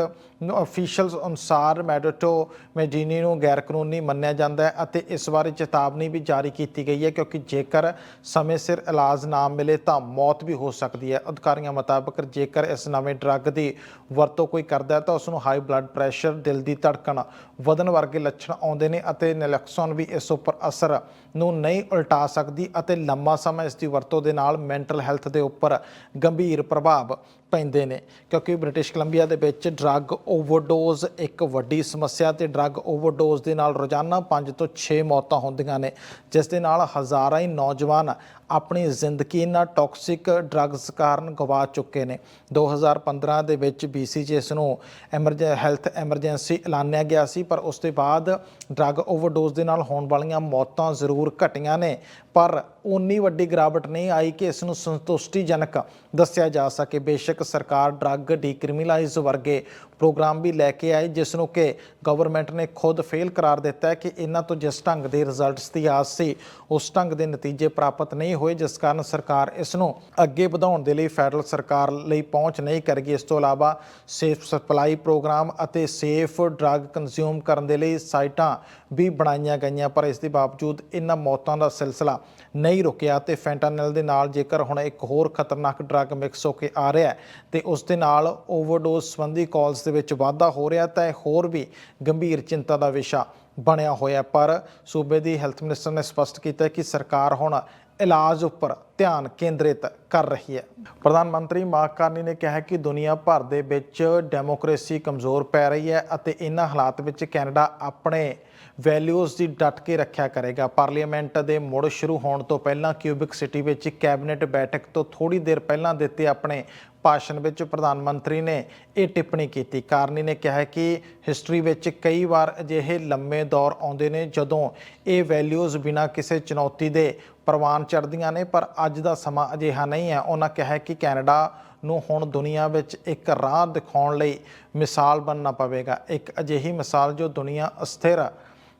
ਅਫੀਸ਼ੀਅਲਸ ਅਨੁਸਾਰ ਮੈਡੋਟੋ ਮੈਡੀਨੀ ਨੂੰ ਗੈਰ ਕਾਨੂੰਨੀ ਮੰਨਿਆ ਜਾਂਦਾ ਹੈ ਅਤੇ ਇਸ ਬਾਰੇ ਚੇਤਾਵਨੀ ਵੀ ਜਾਰੀ ਕੀਤੀ ਗਈ ਹੈ ਕਿਉਂਕਿ ਜੇਕਰ ਸਮੇਂ ਸਿਰ ਇਲਾਜ ਨਾ ਮਿਲੇ ਤਾਂ ਮੌਤ ਵੀ ਹੋ ਸਕਦੀ ਹੈ। ਅਧਿਕਾਰੀਆਂ ਮੁਤਾਬਕ ਜੇਕਰ ਇਸ ਨਵੇਂ ਡਰੱਗ ਦੀ ਵਰਤੋਂ ਕੋਈ ਕਰਦਾ ਹੈ ਤਾਂ ਉਸ ਨੂੰ ਹਾਈ ਬਲੱਡ ਪ੍ਰੈਸ਼ਰ ਦਿਲ ਦੀ ਧੜਕਣ, ਵਧਣ ਵਰਗੇ ਲੱਛਣ ਆਉਂਦੇ ਨੇ ਅਤੇ ਨੈਲੈਕਸੋਨ ਵੀ ਇਸ ਉੱਪਰ ਅਸਰ ਨੂੰ ਨਹੀਂ ਉਲਟਾ ਸਕਦੀ ਅਤੇ ਲੰਮਾ ਸਮਾਂ ਇਸ ਦੀ ਵਰਤੋਂ ਦੇ ਨਾਲ ਮੈਂਟਲ ਹੈਲਥ ਦੇ ਉੱਪਰ ਗੰਭੀਰ ਪ੍ਰਭਾਵ ਪੈਂਦੇ ਨੇ, ਕਿਉਂਕਿ ਬ੍ਰਿਟਿਸ਼ ਕੋਲੰਬੀਆ ਦੇ ਵਿੱਚ ਡਰੱਗ ਓਵਰਡੋਜ਼ ਇੱਕ ਵੱਡੀ ਸਮੱਸਿਆ ਤੇ ਡਰੱਗ ਓਵਰਡੋਜ਼ ਦੇ ਨਾਲ ਰੋਜ਼ਾਨਾ 5 ਤੋਂ 6 ਮੌਤਾਂ ਹੁੰਦੀਆਂ ਨੇ, ਜਿਸ ਦੇ ਨਾਲ ਹਜ਼ਾਰਾਂ ਹੀ ਨੌਜਵਾਨ ਆਪਣੀ ਜ਼ਿੰਦਗੀ ਇਹਨਾਂ ਟੌਕਸਿਕ ਡਰੱਗਸ ਕਾਰਨ ਗਵਾ ਚੁੱਕੇ ਨੇ। 2015 ਦੇ ਵਿੱਚ BC 'ਚ ਇਸ ਨੂੰ ਐਮਰਜੈਂ, ਹੈਲਥ ਐਮਰਜੈਂਸੀ ਐਲਾਨਿਆ ਗਿਆ ਸੀ, ਪਰ ਉਸ ਤੋਂ ਬਾਅਦ ਡਰੱਗ ਓਵਰਡੋਜ਼ ਦੇ ਨਾਲ ਹੋਣ ਵਾਲੀਆਂ ਮੌਤਾਂ ਜ਼ਰੂਰ ਘਟੀਆਂ ਨੇ। ਪਰ ਉਨੀ ਵੱਡੀ ਗਿਰਾਵਟ ਨਹੀਂ ਆਈ ਕਿ ਇਸ ਨੂੰ ਸੰਤੁਸ਼ਟੀਜਨਕ ਦੱਸਿਆ ਜਾ ਸਕੇ। ਬੇਸ਼ੱਕ ਸਰਕਾਰ ਡਰੱਗ ਡੀਕ੍ਰਿਮੀਨਲਾਈਜ਼ ਵਰਗੇ ਪ੍ਰੋਗਰਾਮ ਵੀ ਲੈ ਕੇ ਆਏ, ਜਿਸ ਨੂੰ ਕਿ ਗਵਰਨਮੈਂਟ ਨੇ ਖੁਦ ਫੇਲ ਕਰਾਰ ਦਿੱਤਾ ਹੈ ਕਿ ਇਹਨਾਂ ਤੋਂ ਜਿਸ ਢੰਗ ਦੇ ਰਿਜ਼ਲਟਸ ਦੀ ਆਸ ਸੀ, ਉਸ ਢੰਗ ਦੇ ਨਤੀਜੇ ਪ੍ਰਾਪਤ ਨਹੀਂ ਹੋਏ, ਜਿਸ ਕਾਰਨ ਸਰਕਾਰ ਇਸ ਨੂੰ ਅੱਗੇ ਵਧਾਉਣ ਦੇ ਲਈ ਫੈਡਰਲ ਸਰਕਾਰ ਲਈ ਪਹੁੰਚ ਨਹੀਂ ਕਰੇਗੀ। ਇਸ ਤੋਂ ਇਲਾਵਾ ਸੇਫ ਸਪਲਾਈ ਪ੍ਰੋਗਰਾਮ ਅਤੇ ਸੇਫ ਡਰੱਗ ਕੰਜ਼ਿਊਮ ਕਰਨ ਦੇ ਲਈ ਸਾਈਟਾਂ ਵੀ ਬਣਾਈਆਂ ਗਈਆਂ, ਪਰ ਇਸ ਦੇ ਬਾਵਜੂਦ ਇਹਨਾਂ ਮੌਤਾਂ ਦਾ ਸਿਲਸਿਲਾ ਨਹੀਂ ਰੁਕਿਆ ਤੇ ਫੈਂਟਾਨਲ ਦੇ ਨਾਲ ਜੇਕਰ ਹੁਣ ਇੱਕ ਹੋਰ ਖਤਰਨਾਕ ਡਰੱਗ ਮਿਕਸ ਹੋ ਕੇ ਆ ਰਿਹਾ ਹੈ ਤੇ ਉਸ ਦੇ ਨਾਲ ਓਵਰਡੋਜ਼ ਸੰਬੰਧੀ ਕਾਲਸ ਦੇ ਵਿੱਚ ਵਾਧਾ ਹੋ ਰਿਹਾ ਤਾਂ ਇਹ ਹੋਰ ਵੀ ਗੰਭੀਰ ਚਿੰਤਾ ਦਾ ਵਿਸ਼ਾ ਬਣਿਆ ਹੋਇਆ ਪਰ ਸੂਬੇ ਦੀ ਹੈਲਥ ਮਿਨਿਸਟਰ ਨੇ ਸਪਸ਼ਟ ਕੀਤਾ ਕਿ ਸਰਕਾਰ ਹੁਣ ਇਲਾਜ ਉੱਪਰ ਧਿਆਨ ਕੇਂਦਰਿਤ ਕਰ ਰਹੀ ਹੈ। ਪ੍ਰਧਾਨ ਮੰਤਰੀ ਮਾਰਕ ਕਾਰਨੀ ਨੇ ਕਿਹਾ ਕਿ ਦੁਨੀਆ ਭਰ ਦੇ ਵਿੱਚ ਡੈਮੋਕ੍ਰੇਸੀ ਕਮਜ਼ੋਰ ਪੈ ਰਹੀ ਹੈ ਅਤੇ ਇਹਨਾਂ ਹਾਲਾਤ ਵਿੱਚ ਕੈਨੇਡਾ ਆਪਣੇ ਵੈਲਿਊਜ਼ ਦੀ ਡਟ ਕੇ ਰੱਖਿਆ ਕਰੇਗਾ। ਪਾਰਲੀਮੈਂਟ ਦੇ ਮੁੜ ਸ਼ੁਰੂ ਹੋਣ ਤੋਂ ਪਹਿਲਾਂ ਕਿਊਬਿਕ ਸਿਟੀ ਵਿੱਚ ਕੈਬਨਿਟ ਬੈਠਕ ਤੋਂ ਥੋੜੀ ਦੇਰ ਪਹਿਲਾਂ ਦਿੱਤੇ ਆਪਣੇ ਭਾਸ਼ਣ ਵਿੱਚ ਪ੍ਰਧਾਨ ਮੰਤਰੀ ਨੇ ਇਹ ਟਿੱਪਣੀ ਕੀਤੀ। ਕਾਰਨੀ ਨੇ ਕਿਹਾ ਕਿ ਹਿਸਟਰੀ ਵਿੱਚ ਕਈ ਵਾਰ ਅਜਿਹੇ ਲੰਮੇ ਦੌਰ ਆਉਂਦੇ ਨੇ ਜਦੋਂ ਇਹ ਵੈਲਿਊਜ਼ ਬਿਨਾਂ ਕਿਸੇ ਚੁਣੌਤੀ ਦੇ ਪ੍ਰਵਾਨ ਚੜ੍ਹਦੀਆਂ ਨੇ, ਪਰ ਅੱਜ ਦਾ ਸਮਾਂ ਅਜਿਹਾ ਨਹੀਂ ਹੈ। ਉਹਨਾਂ ਕਿਹਾ ਕਿ ਕੈਨੇਡਾ ਨੂੰ ਹੁਣ ਦੁਨੀਆ ਵਿੱਚ ਇੱਕ ਰਾਹ ਦਿਖਾਉਣ ਲਈ ਮਿਸਾਲ ਬਣਨਾ ਪਵੇਗਾ। ਇੱਕ ਅਜਿਹੀ ਮਿਸਾਲ ਜੋ ਦੁਨੀਆ ਅਸਥਿਰ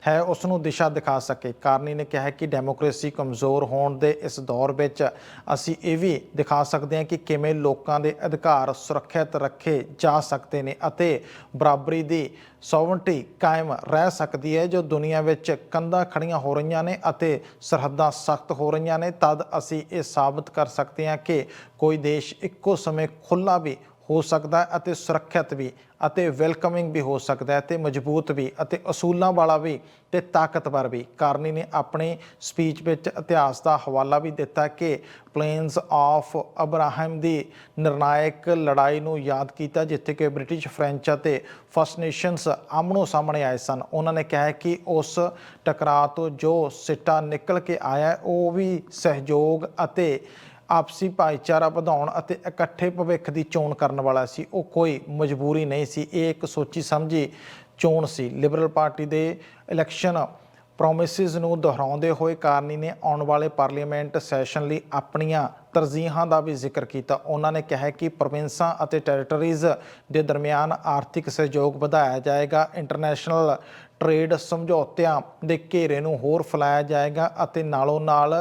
ਹੈ ਉਸ ਨੂੰ ਦਿਸ਼ਾ ਦਿਖਾ ਸਕੇ। ਕਾਰਨੀ ਨੇ ਕਿਹਾ ਕਿ ਡੈਮੋਕ੍ਰੇਸੀ ਕਮਜ਼ੋਰ ਹੋਣ ਦੇ ਇਸ ਦੌਰ ਵਿੱਚ ਅਸੀਂ ਇਹ ਵੀ ਦਿਖਾ ਸਕਦੇ ਹਾਂ ਕਿ ਕਿਵੇਂ ਲੋਕਾਂ ਦੇ ਅਧਿਕਾਰ ਸੁਰੱਖਿਅਤ ਰੱਖੇ ਜਾ ਸਕਦੇ ਨੇ ਅਤੇ ਬਰਾਬਰੀ ਦੀ ਸੋਵਰਨਟੀ ਕਾਇਮ ਰਹਿ ਸਕਦੀ ਹੈ। ਜੋ ਦੁਨੀਆ ਵਿੱਚ ਕੰਧਾਂ ਖੜੀਆਂ ਹੋ ਰਹੀਆਂ ਨੇ ਅਤੇ ਸਰਹੱਦਾਂ ਸਖਤ ਹੋ ਰਹੀਆਂ ਨੇ, ਤਦ ਅਸੀਂ ਇਹ ਸਾਬਤ ਕਰ ਸਕਦੇ ਹਾਂ ਕਿ ਕੋਈ ਦੇਸ਼ ਇੱਕੋ ਸਮੇਂ ਖੁੱਲਾ ਵੀ ਹੋ ਸਕਦਾ ਹੈ ਅਤੇ ਸੁਰੱਖਿਅਤ ਵੀ ਅਤੇ ਵੈਲਕਮਿੰਗ ਵੀ ਹੋ ਸਕਦਾ ਹੈ ਤੇ ਮਜ਼ਬੂਤ ਵੀ ਅਤੇ ਅਸੂਲਾਂ ਵਾਲਾ ਵੀ ਤੇ ਤਾਕਤਵਰ ਵੀ। ਕਾਰਨੀ ਨੇ ਆਪਣੀ ਸਪੀਚ ਵਿੱਚ ਇਤਿਹਾਸ ਦਾ ਹਵਾਲਾ ਵੀ ਦਿੱਤਾ ਕਿ ਪਲੇਨਸ ਆਫ ਅਬਰਾਹਮ ਦੀ ਨਿਰਣਾਇਕ ਲੜਾਈ ਨੂੰ ਯਾਦ ਕੀਤਾ, ਜਿੱਥੇ ਕਿ ਬ੍ਰਿਟਿਸ਼ ਫ੍ਰੈਂਚ ਅਤੇ ਫਸਟ ਨੇਸ਼ਨਸ ਆਮਣੋ ਸਾਹਮਣੇ ਆਏ ਸਨ। ਉਹਨਾਂ ਨੇ ਕਿਹਾ ਕਿ ਉਸ ਟਕਰਾਅ ਤੋਂ ਜੋ ਸਿੱਟਾ ਨਿਕਲ ਕੇ ਆਇਆ ਉਹ ਵੀ ਸਹਿਯੋਗ ਅਤੇ ਆਪਸੀ ਭਾਈਚਾਰਾ ਵਧਾਉਣ ਅਤੇ ਇਕੱਠੇ ਭਵਿੱਖ ਦੀ ਚੋਣ ਕਰਨ ਵਾਲਾ ਸੀ। ਉਹ ਕੋਈ ਮਜਬੂਰੀ ਨਹੀਂ ਸੀ। ਇਹ ਇੱਕ ਸੋਚੀ ਸਮਝੀ ਚੋਣ ਸੀ। ਲਿਬਰਲ ਪਾਰਟੀ ਦੇ ਇਲੈਕਸ਼ਨ ਪ੍ਰੋਮਿਸਿਸ ਨੂੰ ਦੁਹਰਾਉਂਦੇ ਹੋਏ ਕਾਰਨੀ ਨੇ ਆਉਣ ਵਾਲੇ ਪਾਰਲੀਮੈਂਟ ਸੈਸ਼ਨ ਲਈ ਆਪਣੀਆਂ ਤਰਜੀਹਾਂ ਦਾ ਵੀ ਜ਼ਿਕਰ ਕੀਤਾ। ਉਹਨਾਂ ਨੇ ਕਿਹਾ ਕਿ ਪ੍ਰੋਵਿੰਸਾਂ ਅਤੇ ਟੈਰੀਟਰੀਜ਼ ਦੇ ਦਰਮਿਆਨ ਆਰਥਿਕ ਸਹਿਯੋਗ ਵਧਾਇਆ ਜਾਏਗਾ। ਇੰਟਰਨੈਸ਼ਨਲ ਟ੍ਰੇਡ ਸਮਝੌਤਿਆਂ ਦੇ ਘੇਰੇ ਨੂੰ ਹੋਰ ਫੈਲਾਇਆ ਜਾਏਗਾ ਅਤੇ ਨਾਲੋਂ ਨਾਲ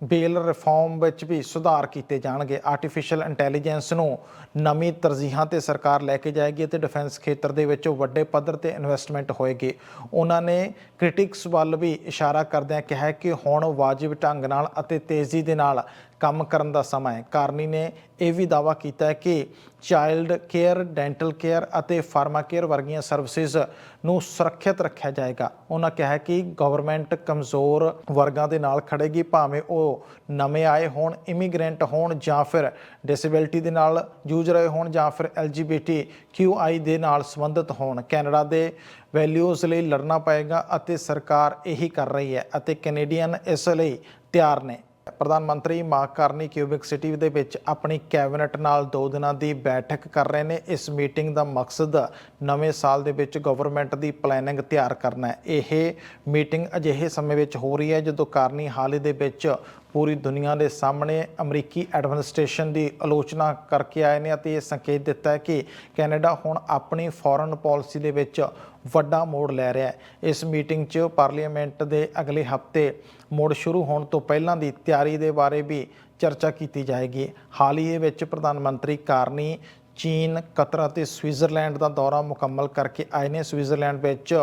ਬੇਲ ਰਿਫਾਰਮ ਵਿੱਚ ਵੀ ਸੁਧਾਰ ਕੀਤੇ ਜਾਣਗੇ। ਆਰਟੀਫੀਸ਼ੀਅਲ ਇੰਟੈਲੀਜੈਂਸ ਨੂੰ ਨਵੀਂ ਤਰਜੀਹਾਂ ਤੇ ਸਰਕਾਰ ਲੈ ਕੇ ਜਾਏਗੀ ਅਤੇ ਡਿਫੈਂਸ ਖੇਤਰ ਦੇ ਵਿੱਚ ਵੱਡੇ ਪੱਧਰ ਤੇ ਇਨਵੈਸਟਮੈਂਟ ਹੋਏਗੀ। ਉਹਨਾਂ ਨੇ ਕ੍ਰਿਟਿਕਸ ਵੱਲ ਵੀ ਇਸ਼ਾਰਾ ਕਰਦਿਆਂ ਕਿਹਾ ਕਿ ਹੁਣ ਵਾਜਿਬ ਢੰਗ ਨਾਲ ਅਤੇ ਤੇਜ਼ੀ ਦੇ ਨਾਲ ਕੰਮ ਕਰਨ ਦਾ ਸਮਾਂ ਹੈ। ਕਾਰਨੀ ਨੇ ਇਹ ਵੀ ਦਾਅਵਾ ਕੀਤਾ ਹੈ ਕਿ ਚਾਈਲਡ ਕੇਅਰ ਡੈਂਟਲ ਕੇਅਰ ਅਤੇ ਫਾਰਮਾ ਕੇਅਰ ਵਰਗੀਆਂ ਸਰਵਿਸਿਜ਼ ਨੂੰ ਸੁਰੱਖਿਅਤ ਰੱਖਿਆ ਜਾਏਗਾ। ਉਹਨਾਂ ਕਿਹਾ ਕਿ ਗਵਰਨਮੈਂਟ ਕਮਜ਼ੋਰ ਵਰਗਾਂ ਦੇ ਨਾਲ ਖੜੇਗੀ ਭਾਵੇਂ ਉਹ ਨਵੇਂ ਆਏ ਹੋਣ ਇਮੀਗ੍ਰੈਂਟ ਹੋਣ ਜਾਂ ਫਿਰ ਡਿਸੇਬਿਲਟੀ ਦੇ ਨਾਲ ਜੂਝ ਰਹੇ ਹੋਣ ਜਾਂ ਫਿਰ ਐਲਜੀਬੀਟੀ QI ਦੇ ਨਾਲ ਸੰਬੰਧਿਤ ਹੋਣ। ਕੈਨੇਡਾ ਦੇ ਵੈਲਿਊਜ਼ ਲਈ ਲੜਨਾ ਪਏਗਾ ਅਤੇ ਸਰਕਾਰ ਇਹੀ ਕਰ ਰਹੀ ਹੈ ਅਤੇ ਕੈਨੇਡੀਅਨ ਇਸ ਲਈ ਤਿਆਰ ਨੇ। ਪ੍ਰਧਾਨ ਮੰਤਰੀ ਮਾਰਕ ਕਾਰਨੀ ਕਿਊਬਿਕ ਸਿਟੀ ਦੇ ਵਿੱਚ ਆਪਣੀ ਕੈਬਨਿਟ ਨਾਲ 2 ਦਿਨਾਂ ਦੀ ਬੈਠਕ ਕਰ ਰਹੇ ਨੇ। ਇਸ ਮੀਟਿੰਗ ਦਾ ਮਕਸਦ ਨਵੇਂ ਸਾਲ ਦੇ ਵਿੱਚ ਗਵਰਨਮੈਂਟ ਦੀ ਪਲੈਨਿੰਗ ਤਿਆਰ ਕਰਨਾ ਹੈ। ਇਹ ਮੀਟਿੰਗ ਅਜਿਹੇ ਸਮੇਂ ਵਿੱਚ ਹੋ ਰਹੀ ਹੈ ਜਦੋਂ ਕਾਰਨੀ ਹਾਲ ਹੀ ਦੇ ਵਿੱਚ ਪੂਰੀ ਦੁਨੀਆ ਦੇ ਸਾਹਮਣੇ ਅਮਰੀਕੀ ਐਡਮਿਨਿਸਟ੍ਰੇਸ਼ਨ ਦੀ ਆਲੋਚਨਾ ਕਰਕੇ ਆਏ ਨੇ ਅਤੇ ਇਹ ਸੰਕੇਤ ਦਿੱਤਾ ਹੈ ਕਿ ਕੈਨੇਡਾ ਹੁਣ ਆਪਣੀ ਫੋਰਨ ਪਾਲਿਸੀ ਦੇ ਵਿੱਚ ਵੱਡਾ ਮੋੜ ਲੈ ਰਿਹਾ ਹੈ। ਇਸ ਮੀਟਿੰਗ 'ਚ ਪਾਰਲੀਮੈਂਟ ਦੇ ਅਗਲੇ ਹਫ਼ਤੇ ਮੁੜ ਸ਼ੁਰੂ ਹੋਣ ਤੋਂ ਪਹਿਲਾਂ ਦੀ ਤਿਆਰੀ ਦੇ ਬਾਰੇ ਵੀ ਚਰਚਾ ਕੀਤੀ ਜਾਏਗੀ। ਹਾਲ ਹੀ ਵਿੱਚ ਪ੍ਰਧਾਨ ਮੰਤਰੀ ਕਾਰਨੀ ਚੀਨ, ਕਤਰ ਅਤੇ ਸਵਿਟਜ਼ਰਲੈਂਡ ਦਾ ਦੌਰਾ ਮੁਕੰਮਲ ਕਰਕੇ ਆਏ ਨੇ। ਸਵਿਟਜ਼ਰਲੈਂਡ ਵਿੱਚ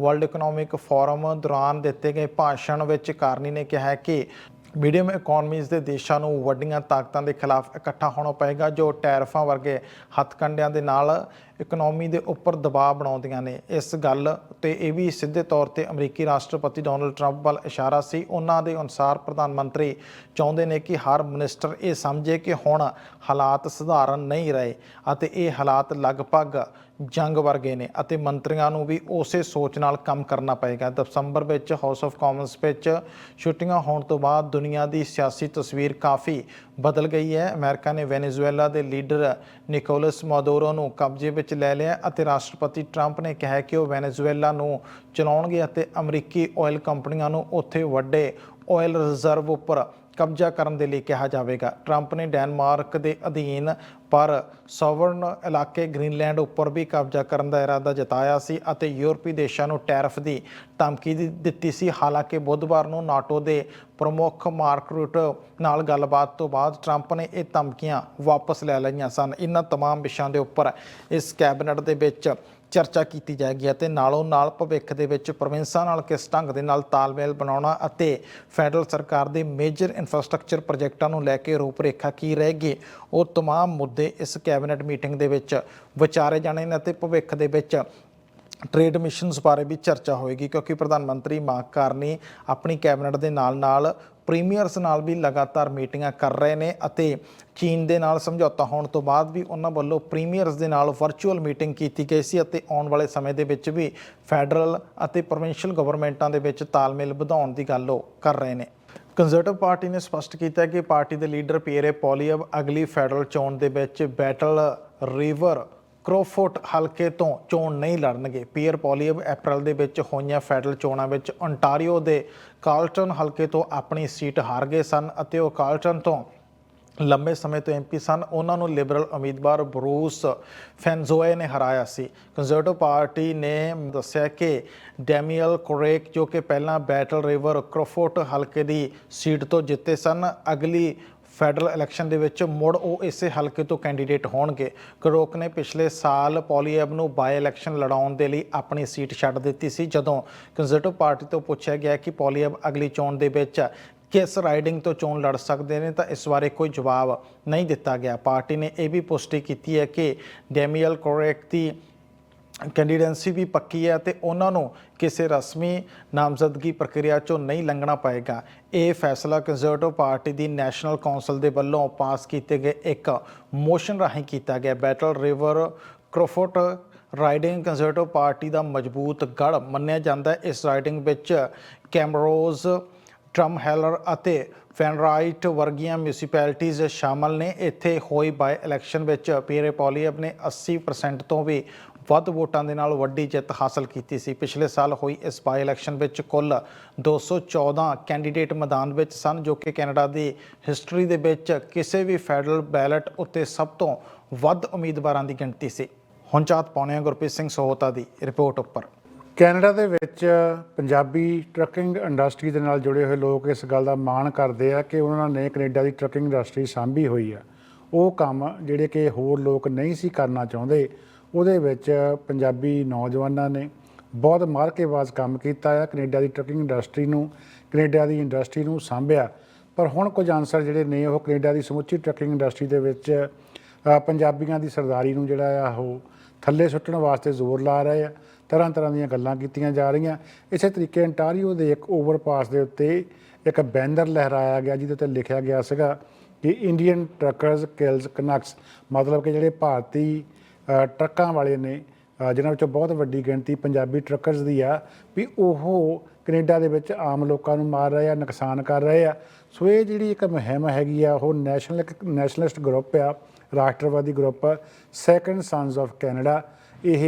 ਵਰਲਡ ਇਕਨੋਮਿਕ ਫੋਰਮ ਦੌਰਾਨ ਦਿੱਤੇ ਗਏ ਭਾਸ਼ਣ ਵਿੱਚ ਕਾਰਨੀ ਨੇ ਕਿਹਾ ਕਿ ਮੀਡੀਅਮ ਇਕਨੋਮੀਜ਼ ਦੇ ਦੇਸ਼ਾਂ ਨੂੰ ਵੱਡੀਆਂ ਤਾਕਤਾਂ ਦੇ ਖਿਲਾਫ ਇਕੱਠਾ ਹੋਣਾ ਪਏਗਾ, ਜੋ ਟੈਰਫਾਂ ਵਰਗੇ ਹੱਥਕੰਡਿਆਂ ਦੇ ਨਾਲ ਇਕਨੋਮੀ ਦੇ ਉੱਪਰ ਦਬਾਅ ਬਣਾਉਂਦੀਆਂ ਨੇ। ਇਸ ਗੱਲ ਤੇ ਇਹ ਵੀ ਸਿੱਧੇ ਤੌਰ ਤੇ ਅਮਰੀਕੀ ਰਾਸ਼ਟਰਪਤੀ ਡੋਨਲਡ ਟਰੰਪ ਵੱਲ ਇਸ਼ਾਰਾ ਸੀ। ਉਹਨਾਂ ਦੇ ਅਨੁਸਾਰ ਪ੍ਰਧਾਨ ਮੰਤਰੀ ਚਾਹੁੰਦੇ ਨੇ ਕਿ ਹਰ ਮਿਨਿਸਟਰ ਇਹ ਸਮਝੇ ਕਿ ਹੁਣ ਹਾਲਾਤ ਸਧਾਰਨ ਨਹੀਂ ਰਹੇ ਅਤੇ ਇਹ ਹਾਲਾਤ ਲਗਭਗ ਜੰਗ ਵਰਗੇ ਨੇ ਅਤੇ ਮੰਤਰੀਆਂ ਨੂੰ ਵੀ ਉਸੇ ਸੋਚ ਨਾਲ ਕੰਮ ਕਰਨਾ ਪਏਗਾ। ਦਸੰਬਰ ਵਿੱਚ ਹਾਊਸ ਆਫ ਕਾਮਨਸ ਵਿੱਚ ਛੁੱਟੀਆਂ ਹੋਣ ਤੋਂ ਬਾਅਦ ਦੁਨੀਆ ਦੀ ਸਿਆਸੀ ਤਸਵੀਰ ਕਾਫੀ ਬਦਲ ਗਈ ਹੈ। ਅਮਰੀਕਾ ਨੇ ਵੈਨੇਜ਼ੁਏਲਾ ਦੇ ਲੀਡਰ ਨਿਕੋਲਸ ਮਾਦੋਰੋ ਨੂੰ ਕਬਜ਼ੇ ਵਿੱਚ ਲੈ ਲਿਆ ਅਤੇ ਰਾਸ਼ਟਰਪਤੀ ਟਰੰਪ ਨੇ ਕਿਹਾ ਕਿ ਉਹ ਵੈਨੇਜ਼ੁਏਲਾ ਨੂੰ ਚਲਾਉਣਗੇ ਅਤੇ ਅਮਰੀਕੀ ਆਇਲ ਕੰਪਨੀਆਂ ਨੂੰ ਉੱਥੇ ਵੱਡੇ ਆਇਲ ਰਿਜ਼ਰਵ ਉੱਪਰ ਕਬਜ਼ਾ ਕਰਨ ਦੇ ਲਈ ਕਿਹਾ ਜਾਵੇਗਾ। ਟਰੰਪ ਨੇ ਡੈਨਮਾਰਕ ਦੇ ਅਧੀਨ ਪਰ ਸੋਵਰਨ ਇਲਾਕੇ ਗ੍ਰੀਨਲੈਂਡ ਉੱਪਰ ਵੀ ਕਬਜ਼ਾ ਕਰਨ ਦਾ ਇਰਾਦਾ ਜਤਾਇਆ ਸੀ ਅਤੇ ਯੂਰਪੀ ਦੇਸ਼ਾਂ ਨੂੰ ਟੈਰਿਫ ਦੀ ਧਮਕੀ ਦੀ ਦਿੱਤੀ ਸੀ ਹਾਲਾਂਕਿ ਬੁੱਧਵਾਰ ਨੂੰ ਨਾਟੋ ਦੇ ਪ੍ਰਮੁੱਖ ਮਾਰਕ ਰੂਟ ਨਾਲ ਗੱਲਬਾਤ ਤੋਂ ਬਾਅਦ ਟਰੰਪ ਨੇ ਇਹ ਧਮਕੀਆਂ ਵਾਪਸ ਲੈ ਲਈਆਂ ਸਨ ਇਹਨਾਂ तमाम ਵਿਸ਼ਿਆਂ ਦੇ ਉੱਪਰ ਇਸ ਕੈਬਨਿਟ ਦੇ ਵਿੱਚ ਚਰਚਾ ਕੀਤੀ ਜਾਏਗੀ ਅਤੇ ਨਾਲੋਂ ਨਾਲ ਭਵਿੱਖ ਦੇ ਵਿੱਚ ਪ੍ਰੋਵਿੰਸਾਂ ਨਾਲ ਕਿਸ ਢੰਗ ਦੇ ਨਾਲ ਤਾਲਮੇਲ ਬਣਾਉਣਾ ਅਤੇ ਫੈਡਰਲ ਸਰਕਾਰ ਦੇ ਮੇਜਰ ਇਨਫਰਾਸਟ੍ਰਕਚਰ ਪ੍ਰੋਜੈਕਟਾਂ ਨੂੰ ਲੈ ਕੇ ਰੂਪਰੇਖਾ ਕੀ ਰਹੇਗੀ ਉਹ तमाम ਮੁੱਦੇ ਇਸ ਕੈਬਨਿਟ ਮੀਟਿੰਗ ਦੇ ਵਿੱਚ ਵਿਚਾਰੇ ਜਾਣੇ ਨੇ ਅਤੇ ਭਵਿੱਖ ਦੇ ਵਿੱਚ ਟ੍ਰੇਡ ਮਿਸ਼ਨਸ ਬਾਰੇ ਵੀ ਚਰਚਾ ਹੋਏਗੀ ਕਿਉਂਕਿ ਪ੍ਰਧਾਨ ਮੰਤਰੀ ਮਾਰਕ ਕਾਰਨੀ ਆਪਣੀ ਕੈਬਨਿਟ ਦੇ ਨਾਲ-ਨਾਲ ਪ੍ਰੀਮੀਅਰਸ ਨਾਲ ਵੀ ਲਗਾਤਾਰ ਮੀਟਿੰਗਾਂ ਕਰ ਰਹੇ ਨੇ ਅਤੇ ਚੀਨ ਦੇ ਨਾਲ ਸਮਝੌਤਾ ਹੋਣ ਤੋਂ ਬਾਅਦ ਵੀ ਉਹਨਾਂ ਵੱਲੋਂ ਪ੍ਰੀਮੀਅਰਸ ਦੇ ਨਾਲ ਵਰਚੁਅਲ ਮੀਟਿੰਗ ਕੀਤੀ ਗਈ ਸੀ ਅਤੇ ਆਉਣ ਵਾਲੇ ਸਮੇਂ ਦੇ ਵਿੱਚ ਵੀ ਫੈਡਰਲ ਅਤੇ ਪ੍ਰੋਵਿੰਸ਼ੀਅਲ ਗਵਰਨਮੈਂਟਾਂ ਦੇ ਵਿੱਚ ਤਾਲਮੇਲ ਵਧਾਉਣ ਦੀ ਗੱਲ ਉਹ ਕਰ ਰਹੇ ਨੇ। ਕੰਜ਼ਰਵੇਟਿਵ ਪਾਰਟੀ ਨੇ ਸਪਸ਼ਟ ਕੀਤਾ ਹੈ ਕਿ ਪਾਰਟੀ ਦੇ ਲੀਡਰ ਪੀਅਰੇ ਪੋਲੀਅਬ ਅਗਲੀ ਫੈਡਰਲ ਚੋਣ ਦੇ ਵਿੱਚ ਬੈਟਲ ਰਿਵਰ ਕ੍ਰੋਫੋਰਟ ਹਲਕੇ ਤੋਂ ਚੋਣ ਨਹੀਂ ਲੜਨਗੇ। ਪੀਅਰ ਪੋਲੀਅਬ ਅਪ੍ਰੈਲ ਦੇ ਵਿੱਚ ਹੋਈਆਂ ਫੈਡਰਲ ਚੋਣਾਂ ਵਿੱਚ ਓਨਟਾਰੀਓ ਦੇ ਕਾਲਟਨ ਹਲਕੇ ਤੋਂ ਆਪਣੀ ਸੀਟ ਹਾਰ ਗਏ ਸਨ ਅਤੇ ਉਹ ਕਾਲਟਨ ਤੋਂ ਲੰਬੇ ਸਮੇਂ ਤੋਂ ਐਮਪੀ ਸਨ। ਉਹਨਾਂ ਨੂੰ ਲਿਬਰਲ ਉਮੀਦਵਾਰ ਬਰੂਸ ਫੈਨਜ਼ੋਏ ਨੇ ਹਰਾਇਆ ਸੀ। ਕੰਜ਼ਰਵੇਟਿਵ ਪਾਰਟੀ ਨੇ ਦੱਸਿਆ ਕਿ ਡੈਮੀਅਲ ਕੋਰੇਕ, ਜੋ ਕਿ ਪਹਿਲਾਂ ਬੈਟਲ ਰਿਵਰ ਕ੍ਰੋਫੋਰਟ ਹਲਕੇ ਦੀ ਸੀਟ ਤੋਂ ਜਿੱਤੇ ਸਨ, ਅਗਲੀ ਫੈਡਰਲ ਇਲੈਕਸ਼ਨ ਦੇ ਵਿੱਚ ਮੁੜ ਉਹ ਇਸੇ ਹਲਕੇ ਤੋਂ ਕੈਂਡੀਡੇਟ ਹੋਣਗੇ। ਕਰੋਕ ਨੇ ਪਿਛਲੇ ਸਾਲ ਪੋਲੀਐਬ ਨੂੰ ਬਾਈ ਇਲੈਕਸ਼ਨ ਲੜਾਉਣ ਦੇ ਲਈ ਆਪਣੀ ਸੀਟ ਛੱਡ ਦਿੱਤੀ ਸੀ, ਜਦੋਂ ਕੰਜ਼ਰਵੇਟਿਵ ਪਾਰਟੀ ਤੋਂ ਪੁੱਛਿਆ ਗਿਆ ਕਿ ਪੋਲੀਐਬ ਅਗਲੀ ਚੋਣ ਦੇ ਵਿੱਚ ਕਿਸ ਰਾਈਡਿੰਗ ਤੋਂ ਚੋਣ ਲੜ ਸਕਦੇ ਨੇ, ਤਾਂ ਇਸ ਬਾਰੇ ਕੋਈ ਜਵਾਬ ਨਹੀਂ ਦਿੱਤਾ ਗਿਆ। ਪਾਰਟੀ ਨੇ ਇਹ ਵੀ ਪੁਸ਼ਟੀ ਕੀਤੀ ਹੈ ਕਿ ਡੈਮੀਅਲ ਕੋਰੇਕ ਦੀ ਕੈਂਡੀਡੈਂਸੀ ਵੀ ਪੱਕੀ ਹੈ ਤੇ ਉਹਨਾਂ ਨੂੰ ਕਿਸੇ ਰਸਮੀ ਨਾਮਜ਼ਦਗੀ ਪ੍ਰਕਿਰਿਆ ਚੋਂ ਨਹੀਂ ਲੰਘਣਾ ਪਏਗਾ। ਇਹ ਫੈਸਲਾ ਕੰਜ਼ਰਵੇਟਿਵ ਪਾਰਟੀ ਦੀ ਨੈਸ਼ਨਲ ਕੌਂਸਲ ਦੇ ਵੱਲੋਂ ਪਾਸ ਕੀਤੇ ਗਏ ਇੱਕ ਮੋਸ਼ਨ ਰਾਹੀਂ ਕੀਤਾ ਗਿਆ। Battle River Crowfoot riding Conservative Party ਦਾ ਮਜ਼ਬੂਤ ਗੜ ਮੰਨਿਆ ਜਾਂਦਾ ਹੈ। ਇਸ ਰਾਈਡਿੰਗ ਵਿੱਚ ਕੈਮਰੋਜ਼ ਟਰਮ ਹੈਲਰ ਅਤੇ ਫੈਨਰਾਈਟ ਵਰਗੀਆਂ ਮਿਊਨਿਸਪੈਲਿਟੀਜ਼ ਸ਼ਾਮਲ ਨੇ। ਇੱਥੇ ਹੋਈ ਬਾਈ ਇਲੈਕਸ਼ਨ ਵਿੱਚ ਪੀਰੇ ਪੋਲੀਅਬ ਨੇ 80% ਤੋਂ ਵੀ ਵੱਧ ਵੋਟਾਂ ਦੇ ਨਾਲ ਵੱਡੀ ਜਿੱਤ ਹਾਸਲ ਕੀਤੀ ਸੀ। ਪਿਛਲੇ ਸਾਲ ਹੋਈ ਇਸ ਬਾਈ ਇਲੈਕਸ਼ਨ ਵਿੱਚ ਕੁੱਲ 214 ਕੈਂਡੀਡੇਟ ਮੈਦਾਨ ਵਿੱਚ ਸਨ, ਜੋ ਕਿ ਕੈਨੇਡਾ ਦੀ ਹਿਸਟਰੀ ਦੇ ਵਿੱਚ ਕਿਸੇ ਵੀ ਫੈਡਰਲ ਬੈਲਟ ਉੱਤੇ ਸਭ ਤੋਂ ਵੱਧ ਉਮੀਦਵਾਰਾਂ ਦੀ ਗਿਣਤੀ ਸੀ। ਹੁਣ ਚਾਤ ਪਾਉਣੇ ਹਾਂ ਗੁਰਪ੍ਰੀਤ ਸਿੰਘ ਸੋਹਤਾ ਦੀ ਰਿਪੋਰਟ ਉੱਪਰ। ਕੈਨੇਡਾ ਦੇ ਵਿੱਚ ਪੰਜਾਬੀ ਟਰੱਕਿੰਗ ਇੰਡਸਟਰੀ ਦੇ ਨਾਲ ਜੁੜੇ ਹੋਏ ਲੋਕ ਇਸ ਗੱਲ ਦਾ ਮਾਣ ਕਰਦੇ ਆ ਕਿ ਉਹਨਾਂ ਨੇ ਕੈਨੇਡਾ ਦੀ ਟਰੱਕਿੰਗ ਇੰਡਸਟਰੀ ਸਾਂਭੀ ਹੋਈ ਆ। ਉਹ ਕੰਮ ਜਿਹੜੇ ਕਿ ਹੋਰ ਲੋਕ ਨਹੀਂ ਸੀ ਕਰਨਾ ਚਾਹੁੰਦੇ, ਉਹਦੇ ਵਿੱਚ ਪੰਜਾਬੀ ਨੌਜਵਾਨਾਂ ਨੇ ਬਹੁਤ ਮਾਰ ਕੇ ਬਾਜ਼ ਕੰਮ ਕੀਤਾ ਆ, ਕੈਨੇਡਾ ਦੀ ਟਰੱਕਿੰਗ ਇੰਡਸਟਰੀ ਨੂੰ, ਕੈਨੇਡਾ ਦੀ ਇੰਡਸਟਰੀ ਨੂੰ ਸਾਂਭਿਆ। ਪਰ ਹੁਣ ਕੁਝ ਆਨਸਰ ਜਿਹੜੇ ਨੇ ਉਹ ਕੈਨੇਡਾ ਦੀ ਸਮੁੱਚੀ ਟਰੱਕਿੰਗ ਇੰਡਸਟਰੀ ਦੇ ਵਿੱਚ ਪੰਜਾਬੀਆਂ ਦੀ ਸਰਦਾਰੀ ਨੂੰ ਜਿਹੜਾ ਆ ਉਹ ਥੱਲੇ ਸੁੱਟਣ ਵਾਸਤੇ ਜ਼ੋਰ ਲਾ ਰਹੇ ਆ। ਤਰ੍ਹਾਂ ਤਰ੍ਹਾਂ ਦੀਆਂ ਗੱਲਾਂ ਕੀਤੀਆਂ ਜਾ ਰਹੀਆਂ। ਇਸੇ ਤਰੀਕੇ ਅੰਟਾਰੀਓ ਦੇ ਇੱਕ ਓਵਰਪਾਸ ਦੇ ਉੱਤੇ ਇੱਕ ਬੈਨਰ ਲਹਿਰਾਇਆ ਗਿਆ ਜਿਹਦੇ ਉੱਤੇ ਲਿਖਿਆ ਗਿਆ ਸੀਗਾ ਕਿ ਇੰਡੀਅਨ ਟਰੱਕਰਸ ਕਿਲਸ ਕਨਕਸ ਮਤਲਬ ਕਿ ਜਿਹੜੇ ਭਾਰਤੀ ਟਰੱਕਾਂ ਵਾਲੇ ਨੇ ਅ, ਜਿਨ੍ਹਾਂ ਵਿੱਚੋਂ ਬਹੁਤ ਵੱਡੀ ਗਿਣਤੀ ਪੰਜਾਬੀ ਟਰੱਕਰਸ ਦੀ ਆ ਵੀ ਉਹ ਕੈਨੇਡਾ ਦੇ ਵਿੱਚ ਆਮ ਲੋਕਾਂ ਨੂੰ ਮਾਰ ਰਹੇ ਆ ਨੁਕਸਾਨ ਕਰ ਰਹੇ ਆ। ਸੋ ਇਹ ਜਿਹੜੀ ਇੱਕ ਮੁਹਿੰਮ ਹੈਗੀ ਆ ਉਹ ਨੈਸ਼ਨਲ ਨੈਸ਼ਨਲਿਸਟ ਗਰੁੱਪ ਆ ਰਾਸ਼ਟਰਵਾਦੀ group second sons of Canada ਇਹ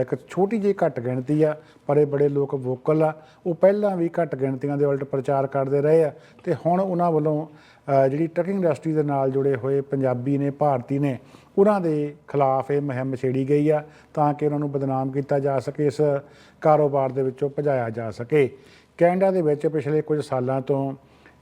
ਇੱਕ ਛੋਟੀ ਜਿਹੀ ਘੱਟ ਗਿਣਤੀ ਆ, ਪਰ ਇਹ ਬੜੇ ਲੋਕ ਵੋਕਲ ਆ। ਉਹ ਪਹਿਲਾਂ ਵੀ ਘੱਟ ਗਿਣਤੀਆਂ ਦੇ ਉਲਟ ਪ੍ਰਚਾਰ ਕਰਦੇ ਰਹੇ ਆ ਤੇ ਹੁਣ ਉਹਨਾਂ ਵੱਲੋਂ ਜਿਹੜੀ ਟਰਕਿੰਗ ਇੰਡਸਟਰੀ ਦੇ ਨਾਲ ਜੁੜੇ ਹੋਏ ਪੰਜਾਬੀ ਨੇ, ਭਾਰਤੀ ਨੇ, ਉਹਨਾਂ ਦੇ ਖਿਲਾਫ ਇਹ ਮੁਹਿੰਮ ਛੇੜੀ ਗਈ ਆ ਤਾਂ ਕਿ ਉਹਨਾਂ ਨੂੰ ਬਦਨਾਮ ਕੀਤਾ ਜਾ ਸਕੇ, ਇਸ ਕਾਰੋਬਾਰ ਦੇ ਵਿੱਚੋਂ ਭਜਾਇਆ ਜਾ ਸਕੇ। ਕੈਨੇਡਾ ਦੇ ਵਿੱਚ ਪਿਛਲੇ ਕੁਝ ਸਾਲਾਂ ਤੋਂ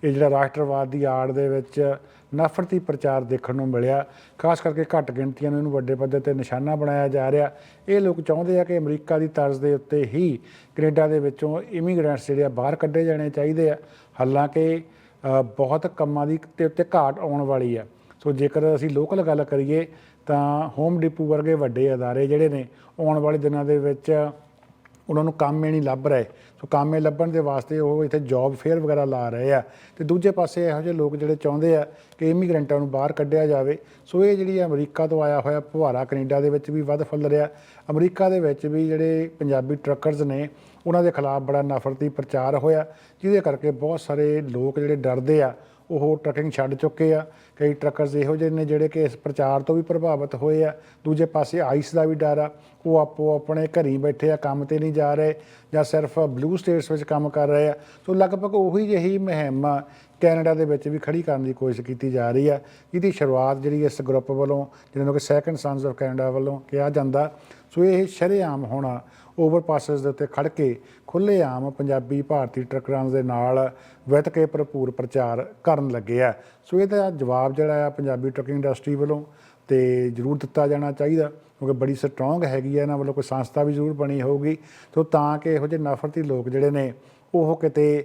ਇਹ ਜਿਹੜਾ ਰਾਸ਼ਟਰਵਾਦ ਦੀ ਆੜ ਦੇ ਵਿੱਚ ਨਫ਼ਰਤੀ ਪ੍ਰਚਾਰ ਦੇਖਣ ਨੂੰ ਮਿਲਿਆ। ਖਾਸ ਕਰਕੇ ਘੱਟ ਗਿਣਤੀਆਂ ਨੂੰ ਇਹਨੂੰ ਵੱਡੇ ਪੱਧਰ ਤੇ ਨਿਸ਼ਾਨਾ ਬਣਾਇਆ ਜਾ ਰਿਹਾ। ਇਹ ਲੋਕ ਚਾਹੁੰਦੇ ਆ ਕਿ ਅਮਰੀਕਾ ਦੀ ਤਰਜ਼ ਦੇ ਉੱਤੇ ਹੀ ਕੈਨੇਡਾ ਦੇ ਵਿੱਚੋਂ ਇਮੀਗ੍ਰੈਂਟਸ ਜਿਹੜੇ ਆ ਬਾਹਰ ਕੱਢੇ ਜਾਣੇ ਚਾਹੀਦੇ ਆ। ਹਾਲਾਂਕਿ ਬਹੁਤ ਕੰਮਾਂ ਦੀ ਤੇ ਉੱਤੇ ਘਾਟ ਆਉਣ ਵਾਲੀ ਆ। ਸੋ ਜੇਕਰ ਅਸੀਂ ਲੋਕਲ ਗੱਲ ਕਰੀਏ ਤਾਂ ਹੋਮ ਡਿਪੂ ਵਰਗੇ ਵੱਡੇ ਅਦਾਰੇ ਜਿਹੜੇ ਨੇ ਆਉਣ ਵਾਲੇ ਦਿਨਾਂ ਦੇ ਵਿੱਚ ਉਹਨਾਂ ਨੂੰ ਕੰਮ ਨਹੀਂ ਲੱਭ ਰਹੇ। ਸੋ ਕੰਮ ਲੱਭਣ ਦੇ ਵਾਸਤੇ ਉਹ ਇੱਥੇ ਜੌਬ ਫੇਅਰ ਵਗੈਰਾ ਲਾ ਰਹੇ ਆ। ਤੇ ਦੂਜੇ ਪਾਸੇ ਇਹੋ ਜਿਹੇ ਲੋਕ ਜਿਹੜੇ ਚਾਹੁੰਦੇ ਆ ਕਿ ਇਮੀਗ੍ਰੈਂਟਾਂ ਨੂੰ ਬਾਹਰ ਕੱਢਿਆ ਜਾਵੇ। ਸੋ ਇਹ ਜਿਹੜੀ ਅਮਰੀਕਾ ਤੋਂ ਆਇਆ ਹੋਇਆ ਫੁਹਾਰਾ ਕੈਨੇਡਾ ਦੇ ਵਿੱਚ ਵੀ ਵੱਧ ਫੁੱਲ ਰਿਹਾ। ਅਮਰੀਕਾ ਦੇ ਵਿੱਚ ਵੀ ਜਿਹੜੇ ਪੰਜਾਬੀ ਟਰੱਕਰਸ ਨੇ, ਉਹਨਾਂ ਦੇ ਖਿਲਾਫ ਬੜਾ ਨਫ਼ਰਤੀ ਪ੍ਰਚਾਰ ਹੋਇਆ, ਜਿਹਦੇ ਕਰਕੇ ਬਹੁਤ ਸਾਰੇ ਲੋਕ ਜਿਹੜੇ ਡਰਦੇ ਆ, ਉਹ ਟਰੱਕਿੰਗ ਛੱਡ ਚੁੱਕੇ ਆ। ਕਈ ਟਰੱਕਰਸ ਇਹੋ ਜਿਹੇ ਨੇ ਜਿਹੜੇ ਕਿ ਇਸ ਪ੍ਰਚਾਰ ਤੋਂ ਵੀ ਪ੍ਰਭਾਵਿਤ ਹੋਏ ਆ। ਦੂਜੇ ਪਾਸੇ ਆਈਸ ਦਾ ਵੀ ਡਰ ਆ। ਉਹ ਆਪੋ ਆਪਣੇ ਘਰੀ ਬੈਠੇ ਆ, ਕੰਮ ਤੇ ਨਹੀਂ ਜਾ ਰਹੇ ਜਾਂ ਸਿਰਫ ਬਲੂ ਸਟੇਟਸ ਵਿੱਚ ਕੰਮ ਕਰ ਰਹੇ ਆ। ਸੋ ਲਗਭਗ ਉਹੀ ਜਿਹੀ ਮੁਹਿੰਮ ਕੈਨੇਡਾ ਦੇ ਵਿੱਚ ਵੀ ਖੜੀ ਕਰਨ ਦੀ ਕੋਸ਼ਿਸ਼ ਕੀਤੀ ਜਾ ਰਹੀ ਆ। ਜਿਹਦੀ ਸ਼ੁਰੂਆਤ ਜਿਹੜੀ ਇਸ ਗਰੁੱਪ ਵੱਲੋਂ, ਜਿਹਨਾਂ ਨੂੰ ਕਿ ਸੈਕੰਡ ਸਨਸ ਆਫ ਕੈਨੇਡਾ ਵੱਲੋਂ ਕਿਹਾ ਜਾਂਦਾ ਸੋ ਇਹ ਸ਼ਰੇਆਮ ਹੋਣਾ ਓਵਰਪਾਸਸ ਦੇ ਉੱਤੇ ਖੜ ਕੇ ਖੁੱਲ੍ਹੇਆਮ ਪੰਜਾਬੀ ਭਾਰਤੀ ਟਰੱਕਰਾਂ ਦੇ ਨਾਲ ਵਿੱਤ ਕੇ ਭਰਪੂਰ ਪ੍ਰਚਾਰ ਕਰਨ ਲੱਗੇ ਆ। ਸੋ ਇਹਦਾ ਜਵਾਬ ਜਿਹੜਾ ਆ ਪੰਜਾਬੀ ਟਰੱਕਿੰਗ ਇੰਡਸਟਰੀ ਵੱਲੋਂ ਤੇ ਜ਼ਰੂਰ ਦਿੱਤਾ ਜਾਣਾ ਚਾਹੀਦਾ, ਕਿਉਂਕਿ ਬੜੀ ਸਟਰੋਂਗ ਹੈਗੀ ਆ, ਇਹਨਾਂ ਵੱਲੋਂ ਕੋਈ ਸੰਸਥਾ ਵੀ ਜ਼ਰੂਰ ਬਣੀ ਹੋਊਗੀ। ਸੋ ਤਾਂ ਕਿ ਇਹੋ ਜਿਹੇ ਨਫ਼ਰਤੀ ਲੋਕ ਜਿਹੜੇ ਨੇ, ਉਹ ਕਿਤੇ